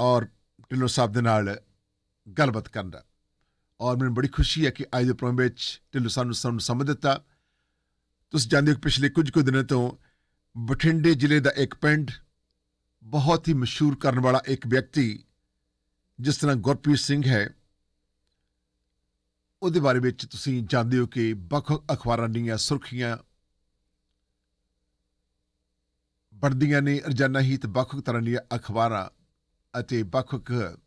ਔਰ ਢਿੱਲੋਂ ਸਾਹਿਬ ਦੇ ਨਾਲ ਗੱਲਬਾਤ ਕਰਨ ਦਾ। ਔਰ ਮੈਨੂੰ ਬੜੀ ਖੁਸ਼ੀ ਹੈ ਕਿ ਅੱਜ ਦੇ ਪ੍ਰੋਗਰਾਮ ਵਿੱਚ ਢਿੱਲੋਂ ਸਾਹਿਬ ਨੂੰ ਸਾਨੂੰ ਸਮਾਂ ਦਿੱਤਾ। ਤੁਸੀਂ ਜਾਣਦੇ ਹੋ ਕਿ ਪਿਛਲੇ ਕੁਝ ਕੁ ਦਿਨਾਂ ਤੋਂ ਬਠਿੰਡੇ ਜ਼ਿਲ੍ਹੇ ਦਾ ਇੱਕ ਪਿੰਡ ਬਹੁਤ ਹੀ ਮਸ਼ਹੂਰ ਕਰਨ ਵਾਲਾ ਇੱਕ ਵਿਅਕਤੀ ਜਿਸ ਤਰ੍ਹਾਂ ਗੁਰਪ੍ਰੀਤ ਸਿੰਘ ਹੈ, ਉਹਦੇ ਬਾਰੇ ਵਿੱਚ ਤੁਸੀਂ ਜਾਣਦੇ ਹੋ ਕਿ ਵੱਖ ਅਖਬਾਰਾਂ ਦੀਆਂ ਸੁਰਖੀਆਂ ਬਣਦੀਆਂ ਨੇ। ਰੋਜ਼ਾਨਾ ਹੀ ਤੇ ਵੱਖ ਵੱਖ ਤਰ੍ਹਾਂ ਦੀਆਂ ਅਖਬਾਰਾਂ ਅਤੇ ਵੱਖ ਵੱਖ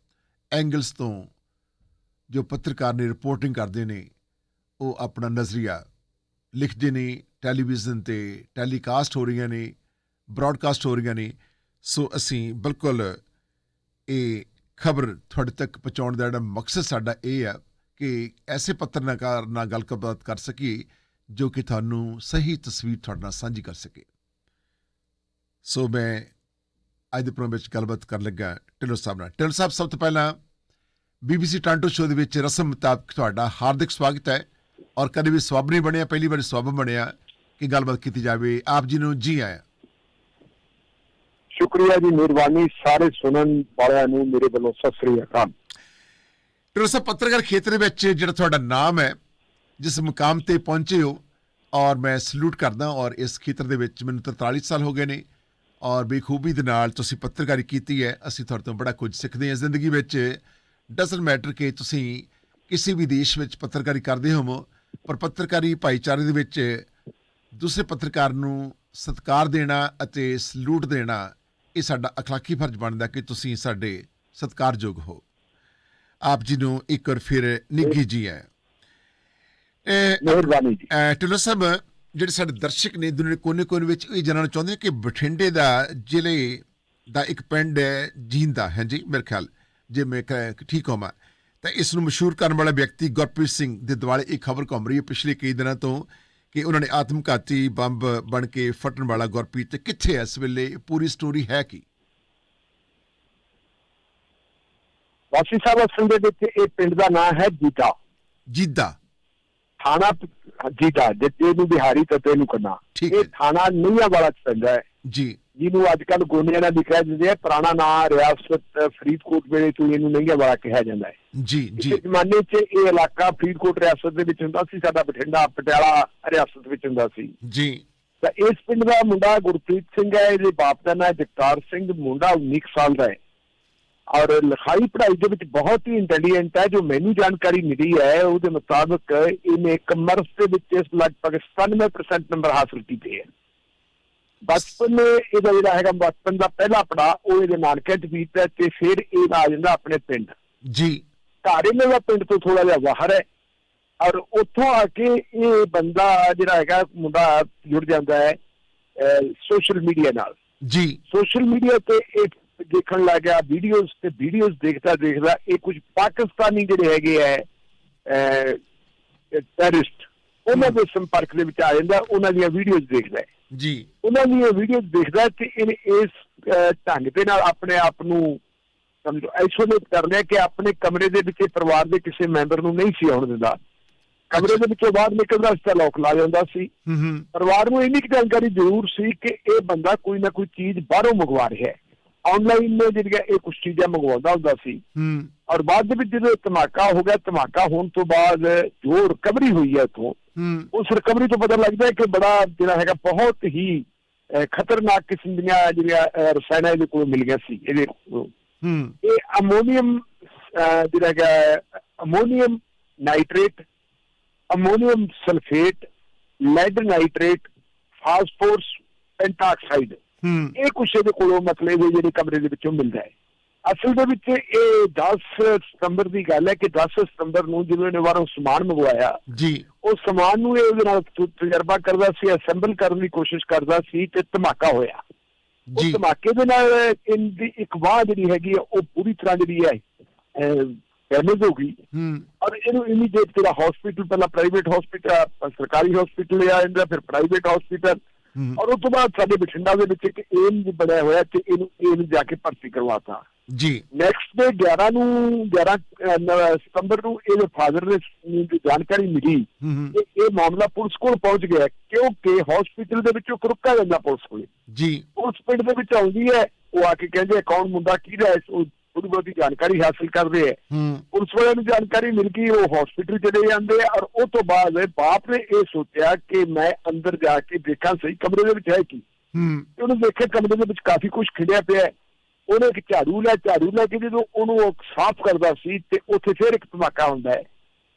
ਐਂਗਲਸ ਤੋਂ ਜੋ ਪੱਤਰਕਾਰ ਨੇ ਰਿਪੋਰਟਿੰਗ ਕਰਦੇ ਨੇ, ਉਹ ਆਪਣਾ ਨਜ਼ਰੀਆ ਲਿਖਦੇ ਨੇ ਟੈਲੀਵਿਜ਼ਨ ਤੇ ਟੈਲੀਕਾਸਟ ਹੋ ਰਹੀਆਂ ਨੇ ਬ੍ਰਾਡਕਾਸਟ ਹੋ ਰਹੀਆਂ ਨੇ। ਸੋ ਅਸੀਂ ਬਿਲਕੁਲ ਇਹ ਖਬਰ ਤੁਹਾਡੇ ਤੱਕ ਪਹੁੰਚਾਉਣ ਦਾ ਜਿਹੜਾ ਮਕਸਦ ਸਾਡਾ ਇਹ ਆ ਕਿ ਐਸੇ ਪੱਤਰਕਾਰ ਨਾਲ ਗੱਲਬਾਤ ਕਰ ਸਕੀਏ, ਜੋ ਕਿ ਤੁਹਾਨੂੰ ਸਹੀ ਤਸਵੀਰ ਤੁਹਾਡੇ ਨਾਲ ਸਾਂਝੀ ਕਰ ਸਕੇ। ਸੋ ਮੈਂ ਅੱਜ ਦੇ ਪ੍ਰੋਗਰਾਮ ਵਿੱਚ ਗੱਲਬਾਤ ਕਰਨ ਲੱਗਾ ਢਿੱਲੋਂ ਸਾਹਿਬ ਨਾਲ। ਢਿੱਲੋਂ ਸਾਹਿਬ ਸਭ ਤੋਂ ਪਹਿਲਾਂ ਬੀਬੀਸੀ ਟਾਂਟੋ ਸ਼ੋਅ ਦੇ ਵਿੱਚ ਰਸਮ ਮੁਤਾਬਕ ਤੁਹਾਡਾ ਹਾਰਦਿਕ ਸਵਾਗਤ ਹੈ ਔਰ ਕਦੇ ਵੀ ਸਵਾਬ ਨਹੀਂ ਬਣਿਆ ਪਹਿਲੀ ਵਾਰ ਸਵਾਬ ਬਣਿਆ ਕਿ ਗੱਲਬਾਤ ਕੀਤੀ ਜਾਵੇ। ਆਪ ਜੀ ਨੂੰ ਜੀ ਆਇਆਂ। ਸ਼ੁਕਰੀਆ ਜੀ ਮਿਹਰਬਾਨੀ। ਸਾਰੇ ਸੁਣਨ ਵਾਲਿਆਂ ਨੂੰ ਮੇਰੇ ਵੱਲੋਂ ਸਤਿ ਸ੍ਰੀ ਅਕਾਲ। ਸਾਹਿਬ ਪੱਤਰਕਾਰ ਖੇਤਰ ਵਿੱਚ ਜਿਹੜਾ ਤੁਹਾਡਾ ਨਾਮ ਹੈ ਜਿਸ ਮੁਕਾਮ ਤੇ ਪਹੁੰਚੇ ਹੋ ਔਰ ਮੈਂ ਸਲੂਟ ਕਰਦਾ ਔਰ ਇਸ ਖੇਤਰ ਦੇ ਵਿੱਚ ਮੈਨੂੰ 43 ਸਾਲ ਹੋ ਗਏ ਨੇ। ਔਰ ਬੇਖੂਬੀ ਦੇ ਨਾਲ ਤੁਸੀਂ ਪੱਤਰਕਾਰੀ ਕੀਤੀ ਹੈ ਅਸੀਂ ਤੁਹਾਡੇ ਤੋਂ ਬੜਾ ਕੁਝ ਸਿੱਖਦੇ ਹਾਂ। ਜ਼ਿੰਦਗੀ ਵਿੱਚ ਡਸਨਟ ਮੈਟਰ ਕਿ ਤੁਸੀਂ ਕਿਸੇ ਵੀ ਦੇਸ਼ ਵਿੱਚ ਪੱਤਰਕਾਰੀ ਕਰਦੇ ਹੋਵੋ ਪਰ ਪੱਤਰਕਾਰੀ ਭਾਈਚਾਰੇ ਦੇ ਵਿੱਚ ਦੂਸਰੇ ਪੱਤਰਕਾਰ ਨੂੰ ਸਤਿਕਾਰ ਦੇਣਾ ਅਤੇ ਸਲੂਟ ਦੇਣਾ ਇਹ ਸਾਡਾ ਅਖਲਾਕੀ ਫਰਜ਼ ਬਣਦਾ ਕਿ ਤੁਸੀਂ ਸਾਡੇ ਸਤਿਕਾਰਯੋਗ ਹੋ। ਆਪ ਜੀ ਨੂੰ ਇੱਕ ਵਾਰ ਫਿਰ ਨਿੱਘੀ ਜੀ ਹੈ। ਇਹ ਮਿਹਰਬਾਨੀ ਜੀ। ਸਾਹਿਬ ਜਿਹੜੇ ਸਾਡੇ ਦਰਸ਼ਕ ਨੇ ਦੁਨੀਆ ਦੇ ਕੋਨੇ-ਕੋਨੇ ਵਿੱਚ ਇਹ ਜਾਣਨਾ ਚਾਹੁੰਦੇ ਨੇ ਕਿ ਬਠਿੰਡੇ ਦਾ ਜ਼ਿਲ੍ਹੇ ਦਾ ਇੱਕ ਪਿੰਡ ਹੈ ਜੀਂਦਾ ਹੈ ਜੀ ਮੇਰੇ ਖਿਆਲ ਜੇ ਮੈਂ ਕ- ਠੀਕ ਹੋਵਾਂ। ਤਾਂ ਇਸ ਨੂੰ ਮਸ਼ਹੂਰ ਕਰਨ ਵਾਲਾ ਵਿਅਕਤੀ ਗੁਰਪ੍ਰੀਤ ਸਿੰਘ ਦੇ ਦੁਆਲੇ ਇੱਕ ਖਬਰ ਘੁੰਮ ਰਹੀ ਹੈ ਪਿਛਲੇ ਕਈ ਦਿਨਾਂ ਤੋਂ ਕਿ ਉਹਨਾਂ ਨੇ ਆਤਮਘਾਤੀ ਬੰਬ ਬਣ ਕੇ ਫਟਣ ਵਾਲਾ ਗੁਰਪ੍ਰੀਤ ਕਿੱਥੇ ਹੈ? ਇਸ ਵੇਲੇ ਪੂਰੀ ਸਟੋਰੀ ਹੈ ਕੀ? ਵਾਸੀ ਸਾਹਿਬ ਅਸਲ ਦੇ ਵਿੱਚ ਇਹ ਪਿੰਡ ਦਾ ਨਾਮ ਹੈ ਜੀਤਾ ਜਿੱਦਾ। ਥਾਣਾ ਜੀਤਾ ਜਿੱਤੇ ਨੂੰ ਬਿਹਾਰੀ ਤਤੇ ਨੂੰ ਹੈ। ਇਹ ਥਾਣਾ ਨਈਆਂ ਵਾਲਾ ਪੈਂਦਾ ਹੈ। ਜੀ। ਜਿਹਨੂੰ ਅੱਜ ਕੱਲ ਗੋਨਿਆਂ ਨਾਲ ਲਿਖਿਆ ਜਾਂਦੇ ਹੈ ਪੁਰਾਣਾ ਨਾਮ ਰਿਆਸਤ ਫਰੀਦਕੋਟ ਵੇਲੇ ਤੋਂ ਇਹਨੂੰ ਨਈਆਂ ਵਾਲਾ ਕਿਹਾ ਜਾਂਦਾ ਹੈ। ਜੀ ਜੀ। ਇਸ ਜ਼ਮਾਨੇ 'ਚ ਇਹ ਇਲਾਕਾ ਫਰੀਦਕੋਟ ਰਿਆਸਤ ਦੇ ਵਿੱਚ ਹੁੰਦਾ ਸੀ ਸਾਡਾ ਬਠਿੰਡਾ ਪਟਿਆਲਾ ਰਿਆਸਤ ਵਿੱਚ ਹੁੰਦਾ ਸੀ। ਜੀ। ਤਾਂ ਇਸ ਪਿੰਡ ਦਾ ਮੁੰਡਾ ਗੁਰਪ੍ਰੀਤ ਸਿੰਘ ਹੈ ਇਹਦੇ ਬਾਪ ਦਾ ਨਾਮ ਜਗਤਾਰ ਸਿੰਘ ਮੁੰਡਾ 19 ਕੁ ਸਾਲ ਦਾ ਹੈ। ਔਰ ਲਿਖਾਈ ਪੜ੍ਹਾਈ ਦੇ ਵਿੱਚ ਬਹੁਤ ਹੀ ਇੰਟੈਲੀਜੈਂਟ ਹੈ ਜੋ ਮੈਨੂੰ ਜਾਣਕਾਰੀ ਮਿਲੀ ਹੈ ਉਹਦੇ ਮੁਤਾਬਕ ਇਹਨੇ ਕਮਰਸ ਦੇ ਵਿੱਚ ਇਸ ਲਗਭਗ 97% ਨੰਬਰ ਹਾਸਲ ਕੀਤੇ ਹੈ। ਬਚਪਨ ਇਹਦਾ ਜਿਹੜਾ ਹੈਗਾ ਬਚਪਨ ਦਾ ਪਹਿਲਾ ਪੜਾ ਉਹ ਇਹਦੇ ਨਾਨਕੇ ਚ ਬੀਤਦਾ ਤੇ ਫਿਰ ਇਹ ਆ ਜਾਂਦਾ ਆਪਣੇ ਪਿੰਡ। ਜੀ। ਇਹਨਾਂ ਦਾ ਪਿੰਡ ਤੋਂ ਥੋੜਾ ਜਿਹਾ ਬਾਹਰ ਹੈ ਔਰ ਉੱਥੋਂ ਆ ਕੇ ਇਹ ਬੰਦਾ ਜਿਹੜਾ ਹੈਗਾ ਮੁੰਡਾ ਜੁੜ ਜਾਂਦਾ ਹੈ ਸੋਸ਼ਲ ਮੀਡੀਆ ਨਾਲ। ਜੀ। ਸੋਸ਼ਲ ਮੀਡੀਆ ਤੇ ਇਹ ਦੇਖਣ ਲੱਗ ਗਿਆ ਵੀਡੀਓਜ਼ ਤੇ ਵੀਡੀਓਜ਼ ਦੇਖਦਾ ਦੇਖਦਾ ਇਹ ਕੁਝ ਪਾਕਿਸਤਾਨੀ ਜਿਹੜੇ ਹੈਗੇ ਹੈ ਟੈਰਰਿਸਟ ਉਹਨਾਂ ਦੇ ਸੰਪਰਕ ਦੇ ਵਿੱਚ ਆ ਜਾਂਦਾ ਉਹਨਾਂ ਦੀਆਂ ਵੀਡੀਓਜ਼ ਦੇਖਦਾ ਜੀ। ਉਹਨਾਂ ਦੀਆਂ ਵੀਡੀਓਜ਼ ਦੇਖਦਾ ਤੇ ਇਹਨੇ ਇਸ ਢੰਗ ਦੇ ਨਾਲ ਆਪਣੇ ਆਪ ਨੂੰ ਸਮਝੋ ਆਈਸੋਲੇਟ ਕਰ ਲਿਆ ਕਿ ਆਪਣੇ ਕਮਰੇ ਦੇ ਵਿੱਚ ਪਰਿਵਾਰ ਦੇ ਕਿਸੇ ਮੈਂਬਰ ਨੂੰ ਨਹੀਂ ਸੀ ਆਉਣ ਦਿੰਦਾ। ਕਮਰੇ ਦੇ ਵਿੱਚੋਂ ਬਾਹਰ ਨਿਕਲਦਾ ਸੀ ਤਾਂ ਲੋਕ ਲਾ ਜਾਂਦਾ ਸੀ। ਪਰਿਵਾਰ ਨੂੰ ਇੰਨੀ ਕੁ ਜਾਣਕਾਰੀ ਜ਼ਰੂਰ ਸੀ ਕਿ ਇਹ ਬੰਦਾ ਕੋਈ ਨਾ ਕੋਈ ਚੀਜ਼ ਬਾਹਰੋਂ ਮੰਗਵਾ ਰਿਹਾ ਹੈ ਆਨਲਾਈਨ ਨੇ ਜਿਹੜੀਆਂ ਇਹ ਕੁਝ ਚੀਜ਼ਾਂ ਮੰਗਵਾਉਂਦਾ ਹੁੰਦਾ ਸੀ। ਹੂੰ। ਔਰ ਬਾਅਦ ਦੇ ਵਿੱਚ ਜਦੋਂ ਧਮਾਕਾ ਹੋ ਗਿਆ ਧਮਾਕਾ ਹੋਣ ਤੋਂ ਬਾਅਦ ਜੋ ਰਿਕਵਰੀ ਹੋਈ ਹੈ ਹੂੰ। ਉਸ ਰਿਕਵਰੀ ਤੋਂ ਪਤਾ ਲੱਗਦਾ ਹੈ ਕਿ ਬੜਾ ਜਿਹੜਾ ਹੈਗਾ ਬਹੁਤ ਹੀ ਖਤਰਨਾਕ ਕਿਸਮ ਦੀਆਂ ਜਿਹੜੀਆਂ ਰਸਾਇਣਾਂ ਇਹਦੇ ਕੋਲ ਮਿਲ ਗਿਆ ਸੀ ਇਹਦੇ। ਹੂੰ। ਇਹ ਅਮੋਨੀਅਮ ਜਿਹੜਾ ਹੈਗਾ ammonium nitrate ammonium sulphate lead nitrate phosphorus pentoxide ਇਹ ਕੁਛ ਇਹਦੇ ਕੋਲੋਂ ਮਤਲਬ ਇਹ ਜਿਹੜੇ ਕਮਰੇ ਦੇ ਵਿੱਚੋਂ ਮਿਲਦਾ ਹੈ। ਅਸਲ ਦੇ ਵਿੱਚ ਇਹ 10 ਸਤੰਬਰ ਦੀ ਗੱਲ ਹੈ ਕਿ 10 ਸਤੰਬਰ ਨੂੰ ਜਦੋਂ ਇਹਨੇ ਬਾਹਰੋਂ ਸਮਾਨ ਮੰਗਵਾਇਆ ਜੀ। ਉਹ ਸਮਾਨ ਨੂੰ ਇਹ ਉਹਦੇ ਨਾਲ ਤਜਰਬਾ ਕਰਦਾ ਸੀ ਅਸੈਂਬਲ ਕਰਨ ਦੀ ਕੋਸ਼ਿਸ਼ ਕਰਦਾ ਸੀ ਤੇ ਧਮਾਕਾ ਹੋਇਆ। ਜੀ। ਉਸ ਧਮਾਕੇ ਦੇ ਨਾਲ ਇਹਦੀ ਇੱਕ ਬਾਹ ਜਿਹੜੀ ਹੈਗੀ ਆ ਉਹ ਪੂਰੀ ਤਰ੍ਹਾਂ ਜਿਹੜੀ ਹੈ ਡੈਮੇਜ ਹੋ ਗਈ। ਹੂੰ। ਔਰ ਇਹਨੂੰ ਇਮੀਡੀਏਟ ਜਿਹੜਾ ਹਸਪੀਟਲ ਪਹਿਲਾਂ ਪ੍ਰਾਈਵੇਟ ਹਸਪੀਟਲ ਸਰਕਾਰੀ ਹਸਪੀਟਲ ਲਿਆ ਜਾਂਦਾ ਫਿਰ ਪ੍ਰਾਈਵੇਟ ਹਸਪੀਟਲ ਔਰ ਉਸ ਤੋਂ ਬਾਅਦ ਸਾਡੇ ਬਠਿੰਡਾ ਦੇ ਵਿੱਚ ਇੱਕ ਏਮ ਵੀ ਬਣਿਆ ਹੋਇਆ ਤੇ ਇਹਨੂੰ ਏਮ ਜਾ ਕੇ ਭਰਤੀ ਕਰਵਾਤਾ। ਜੀ। ਨੈਕਸਟ ਡੇ 11 ਨੂੰ 11 ਅਹ, ਨ- ਸਤੰਬਰ ਨੂੰ ਇਹਦੇ ਫਾਦਰ ਨੇ ਜੋ ਜਾਣਕਾਰੀ ਮਿਲੀ ਕਿ ਇਹ ਮਾਮਲਾ ਪੁਲਿਸ ਕੋਲ ਪਹੁੰਚ ਗਿਆ ਕਿਉਂਕਿ ਹਸਪੀਟਲ ਦੇ ਵਿੱਚੋਂ ਕਰੁੱਕਾ ਜਾਂਦਾ ਪੁਲਿਸ ਕੋਲੇ। ਜੀ। ਉਸ ਪਿੰਡ ਦੇ ਵਿੱਚ ਆਉਂਦੀ ਹੈ ਉਹ ਆ ਕੇ ਕਹਿੰਦੇ ਕੌਣ ਮੁੰਡਾ ਕਿਹਦਾ ਹੈ ਉਹ ਥੋੜੀ ਬਹੁਤੀ ਜਾਣਕਾਰੀ ਹਾਸਲ ਕਰਦੇ ਹੈ। ਪੁਲਿਸ ਵਾਲਿਆਂ ਨੂੰ ਜਾਣਕਾਰੀ ਮਿਲ ਗਈ ਉਹ ਹਸਪੀਟਲ ਚਲੇ ਜਾਂਦੇ ਆ ਔਰ ਉਹ ਤੋਂ ਬਾਅਦ ਬਾਪ ਨੇ ਇਹ ਸੋਚਿਆ ਕਿ ਮੈਂ ਅੰਦਰ ਜਾ ਕੇ ਦੇਖਾਂ ਸਹੀ ਕਮਰੇ ਦੇ ਵਿੱਚ ਹੈ ਕੀ। ਹੂੰ। ਉਹਨੇ ਦੇਖਿਆ ਕਮਰੇ ਦੇ ਵਿੱਚ ਕਾਫੀ ਕੁਝ ਖਿੜਿਆ ਪਿਆ। ਉਹਨੇ ਇੱਕ ਝਾੜੂ ਲਿਆ ਝਾੜੂ ਲੈ ਕੇ ਜਦੋਂ ਉਹਨੂੰ ਉਹ ਸਾਫ਼ ਕਰਦਾ ਸੀ ਤੇ ਉੱਥੇ ਫਿਰ ਇੱਕ ਧਮਾਕਾ ਹੁੰਦਾ ਹੈ।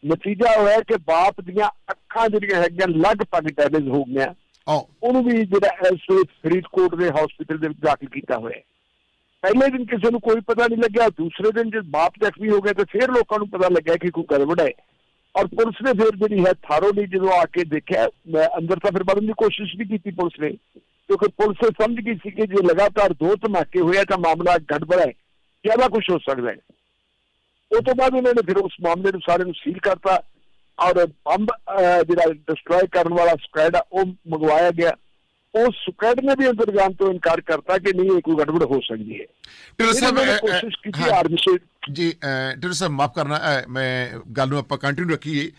ਨਤੀਜਾ ਹੋਇਆ ਕਿ ਬਾਪ ਦੀਆਂ ਅੱਖਾਂ ਜਿਹੜੀਆਂ ਹੈਗੀਆਂ ਲਗਭਗ ਡੈਮੇਜ ਹੋ ਗਈਆਂ। ਉਹਨੂੰ ਵੀ ਜਿਹੜਾ ਵੇਲੇ ਫਰੀਦਕੋਟ ਦੇ ਹਸਪੀਟਲ ਦੇ ਵਿੱਚ ਦਾਖਲ ਕੀਤਾ ਹੋਇਆ ਹੈ। ਪਹਿਲੇ ਦਿਨ ਕਿਸੇ ਨੂੰ ਕੋਈ ਪਤਾ ਨਹੀਂ ਲੱਗਿਆ, ਦੂਸਰੇ ਦਿਨ ਜਦ ਬਾਪ ਜ਼ਖਮੀ ਹੋ ਗਿਆ ਤਾਂ ਫਿਰ ਲੋਕਾਂ ਨੂੰ ਪਤਾ ਲੱਗਿਆ ਕਿ ਕੋਈ ਗੜਬੜ ਹੈ। ਔਰ ਪੁਲਿਸ ਨੇ ਫਿਰ ਜਿਹੜੀ ਹੈ ਥਾਰੋਲੀ ਜਦੋਂ ਆ ਕੇ ਦੇਖਿਆ, ਮੈਂ ਅੰਦਰ ਤਾਂ ਫਿਰ ਵੜਨ ਦੀ ਕੋਸ਼ਿਸ਼ ਵੀ ਕੀਤੀ ਪੁਲਿਸ ਨੇ, ਕਿਉਂਕਿ ਪੁਲਿਸ ਸਮਝ ਗਈ ਸੀ ਕਿ ਜੇ ਲਗਾਤਾਰ ਦੋ ਧਮਾਕੇ ਹੋਏ ਆ ਤਾਂ ਮਾਮਲਾ ਗੜਬੜ ਹੈ, ਜ਼ਿਆਦਾ ਕੁਝ ਹੋ ਸਕਦਾ ਹੈ। ਉਹ ਤੋਂ ਬਾਅਦ ਉਹਨਾਂ ਨੇ ਫਿਰ ਉਸ ਮਾਮਲੇ ਨੂੰ ਸਾਰੇ ਨੂੰ ਸੀਲ ਕਰਤਾ ਔਰ ਬੰਬ ਜਿਹੜਾ ਡਿਸਟਰੋਏ ਕਰਨ ਵਾਲਾ ਸਕੁਐਡ ਆ, ਉਹ ਮੰਗਵਾਇਆ ਗਿਆ। ਉਹ ਸਕੁਐਡ ਨੇ ਵੀ ਜਾਣ ਤੋਂ ਇਨਕਾਰ ਕਰਤਾ ਕਿ ਨਹੀਂ ਇਹ ਕੋਈ ਗੜਬੜ ਹੋ ਸਕਦੀ ਹੈ। ਢਿੱਲੋਂ ਫਿਰ ਸਾਹਿਬ ਕੋਸ਼ਿਸ਼ ਕੀਤੀ। ਆਰਮੀ ਸੇ ਜੀ ਢਿੱਲੋਂ ਸਾਹਿਬ ਮਾਫ ਕਰਨਾ ਮੈਂ ਗੱਲ ਨੂੰ ਆਪਾਂ ਕੰਟੀਨਿਊ ਰੱਖੀਏ।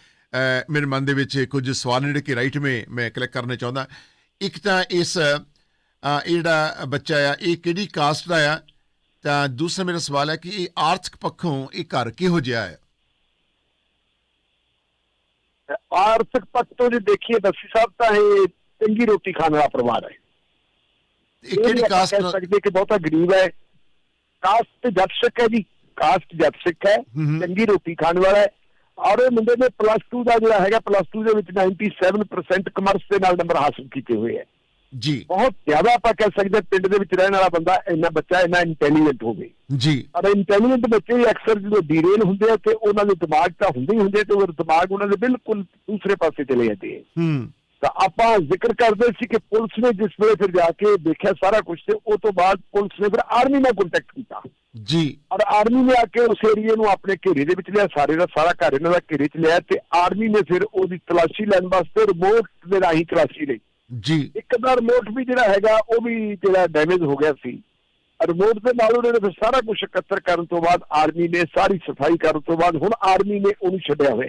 ਮੇਰੇ ਮਨ ਦੇ ਵਿੱਚ ਕੁਝ ਸਵਾਲ ਨੇ ਕਿ ਰਾਈਟ ਮੇ ਮੈਂ ਕਲਿੱਕ ਕਰਨਾ ਚਾਹੁੰਦਾ। ਇੱਕ ਤਾਂ ਇਸ ਇਹ ਜਿਹੜਾ ਬੱਚਾ ਆ ਇਹ ਕਿਹੜੀ ਕਾਸਟ ਦਾ ਆ? ਤਾਂ ਦੂਸਰਾ ਮੇਰਾ ਸਵਾਲ ਹੈ ਕਿ ਇਹ ਆਰਥਿਕ ਪੱਖੋਂ ਇਹ ਘਰ ਕਿਹੋ ਜਿਹਾ ਹੈ? ਆਰਥਿਕ ਪੱਖ ਤੋਂ ਜੇ ਦੇਖੀਏ ਦੱਸੀ ਸਾਹਿਬ ਤਾਂ ਇਹ ਚੰਗੀ ਰੋਟੀ ਖਾਣ ਵਾਲਾ ਪਰਿਵਾਰ ਹੈ। ਇਹ ਕਿਹੜੀ ਕਾਸਟ ਕਹਿ ਸਕਦੇ ਕਿ ਬਹੁਤਾ ਗਰੀਬ ਹੈ। ਕਾਸਟ ਜੱਟ ਸਿੱਖ ਹੈ ਜੀ। ਕਾਸਟ ਜੱਟ ਸਿੱਖ ਹੈ। ਚੰਗੀ ਰੋਟੀ ਖਾਣ ਵਾਲਾ ਹੈ। ਔਰ ਇਹ ਮੁੰਡੇ ਨੇ ਪਲੱਸ 2 ਦਾ ਜਿਹੜਾ ਹੈਗਾ ਪਲੱਸ 2 ਦੇ ਵਿੱਚ 97% ਕਮਰਸ ਦੇ ਨਾਲ ਨੰਬਰ ਹਾਸਲ ਕੀਤੇ ਹੋਏ ਹੈ। ਜੀ। ਬਹੁਤ ਜ਼ਿਆਦਾ ਆਪਾਂ ਕਹਿ ਸਕਦੇ ਪਿੰਡ ਦੇ ਵਿੱਚ ਰਹਿਣ ਵਾਲਾ ਬੰਦਾ ਇੰਨਾ ਬੱਚਾ ਇੰਨਾ ਇੰਟੈਲੀਜੈਂਟ ਹੋਵੇ। ਜੀ। ਪਰ ਇੰਟੈਲੀਜੈਂਟ ਬੱਚੇ ਅਕਸਰ ਜਦੋਂ ਡੀਰੇਲ ਹੁੰਦੇ ਆ ਤੇ ਉਹਨਾਂ ਦੇ ਦਿਮਾਗ ਤਾਂ ਹੁੰਦੇ ਹੀ ਹੁੰਦੇ ਤੇ ਉਹ ਦਿਮਾਗ ਉਹਨਾਂ ਦੇ ਬਿਲਕੁਲ ਦੂਸਰੇ ਪਾਸੇ ਚਲੇ ਜਾਂਦੇ ਹੂੰ। ਤਾਂ ਆਪਾਂ ਜ਼ਿਕਰ ਕਰਦੇ ਸੀ ਕਿ ਪੁਲਿਸ ਨੇ ਜਿਸ ਵੇਲੇ ਫਿਰ ਜਾ ਕੇ ਦੇਖਿਆ ਸਾਰਾ ਕੁਝ ਤੇ ਉਹ ਤੋਂ ਬਾਅਦ ਪੁਲਿਸ ਨੇ ਫਿਰ ਆਰਮੀ ਨਾਲ ਕੰਟੈਕਟ ਕੀਤਾ। ਜੀ। ਔਰ ਆਰਮੀ ਨੇ ਆ ਕੇ ਉਸ ਏਰੀਏ ਨੂੰ ਆਪਣੇ ਘੇਰੇ ਦੇ ਵਿੱਚ ਲਿਆ ਸਾਰੇ ਦਾ ਸਾਰਾ ਘਰ ਇਹਨਾਂ ਦਾ ਘੇਰੇ 'ਚ ਲਿਆ ਤੇ ਆਰਮੀ ਨੇ ਫਿਰ ਉਹਦੀ ਤਲਾਸ਼ੀ ਲੈਣ ਵਾਸਤੇ ਰਿਮੋਟ ਦੇ ਰਾਹੀਂ ਤਲਾਸ਼ੀ ਲਈ। ਜੀ। ਇੱਕ ਦਾ ਰਿਮੋਟ ਵੀ ਜਿਹੜਾ ਹੈਗਾ ਉਹ ਵੀ ਜਿਹੜਾ ਡੈਮੇਜ ਹੋ ਗਿਆ ਸੀ। ਰਿਮੋਟ ਦੇ ਨਾਲ ਉਹਨਾਂ ਫਿਰ ਸਾਰਾ ਕੁਝ ਇਕੱਤਰ ਕਰਨ ਤੋਂ ਬਾਅਦ ਆਰਮੀ ਨੇ ਸਾਰੀ ਸਫ਼ਾਈ ਕਰਨ ਤੋਂ ਬਾਅਦ ਹੁਣ ਆਰਮੀ ਨੇ ਉਹਨੂੰ ਛੱਡਿਆ ਹੋਇਆ।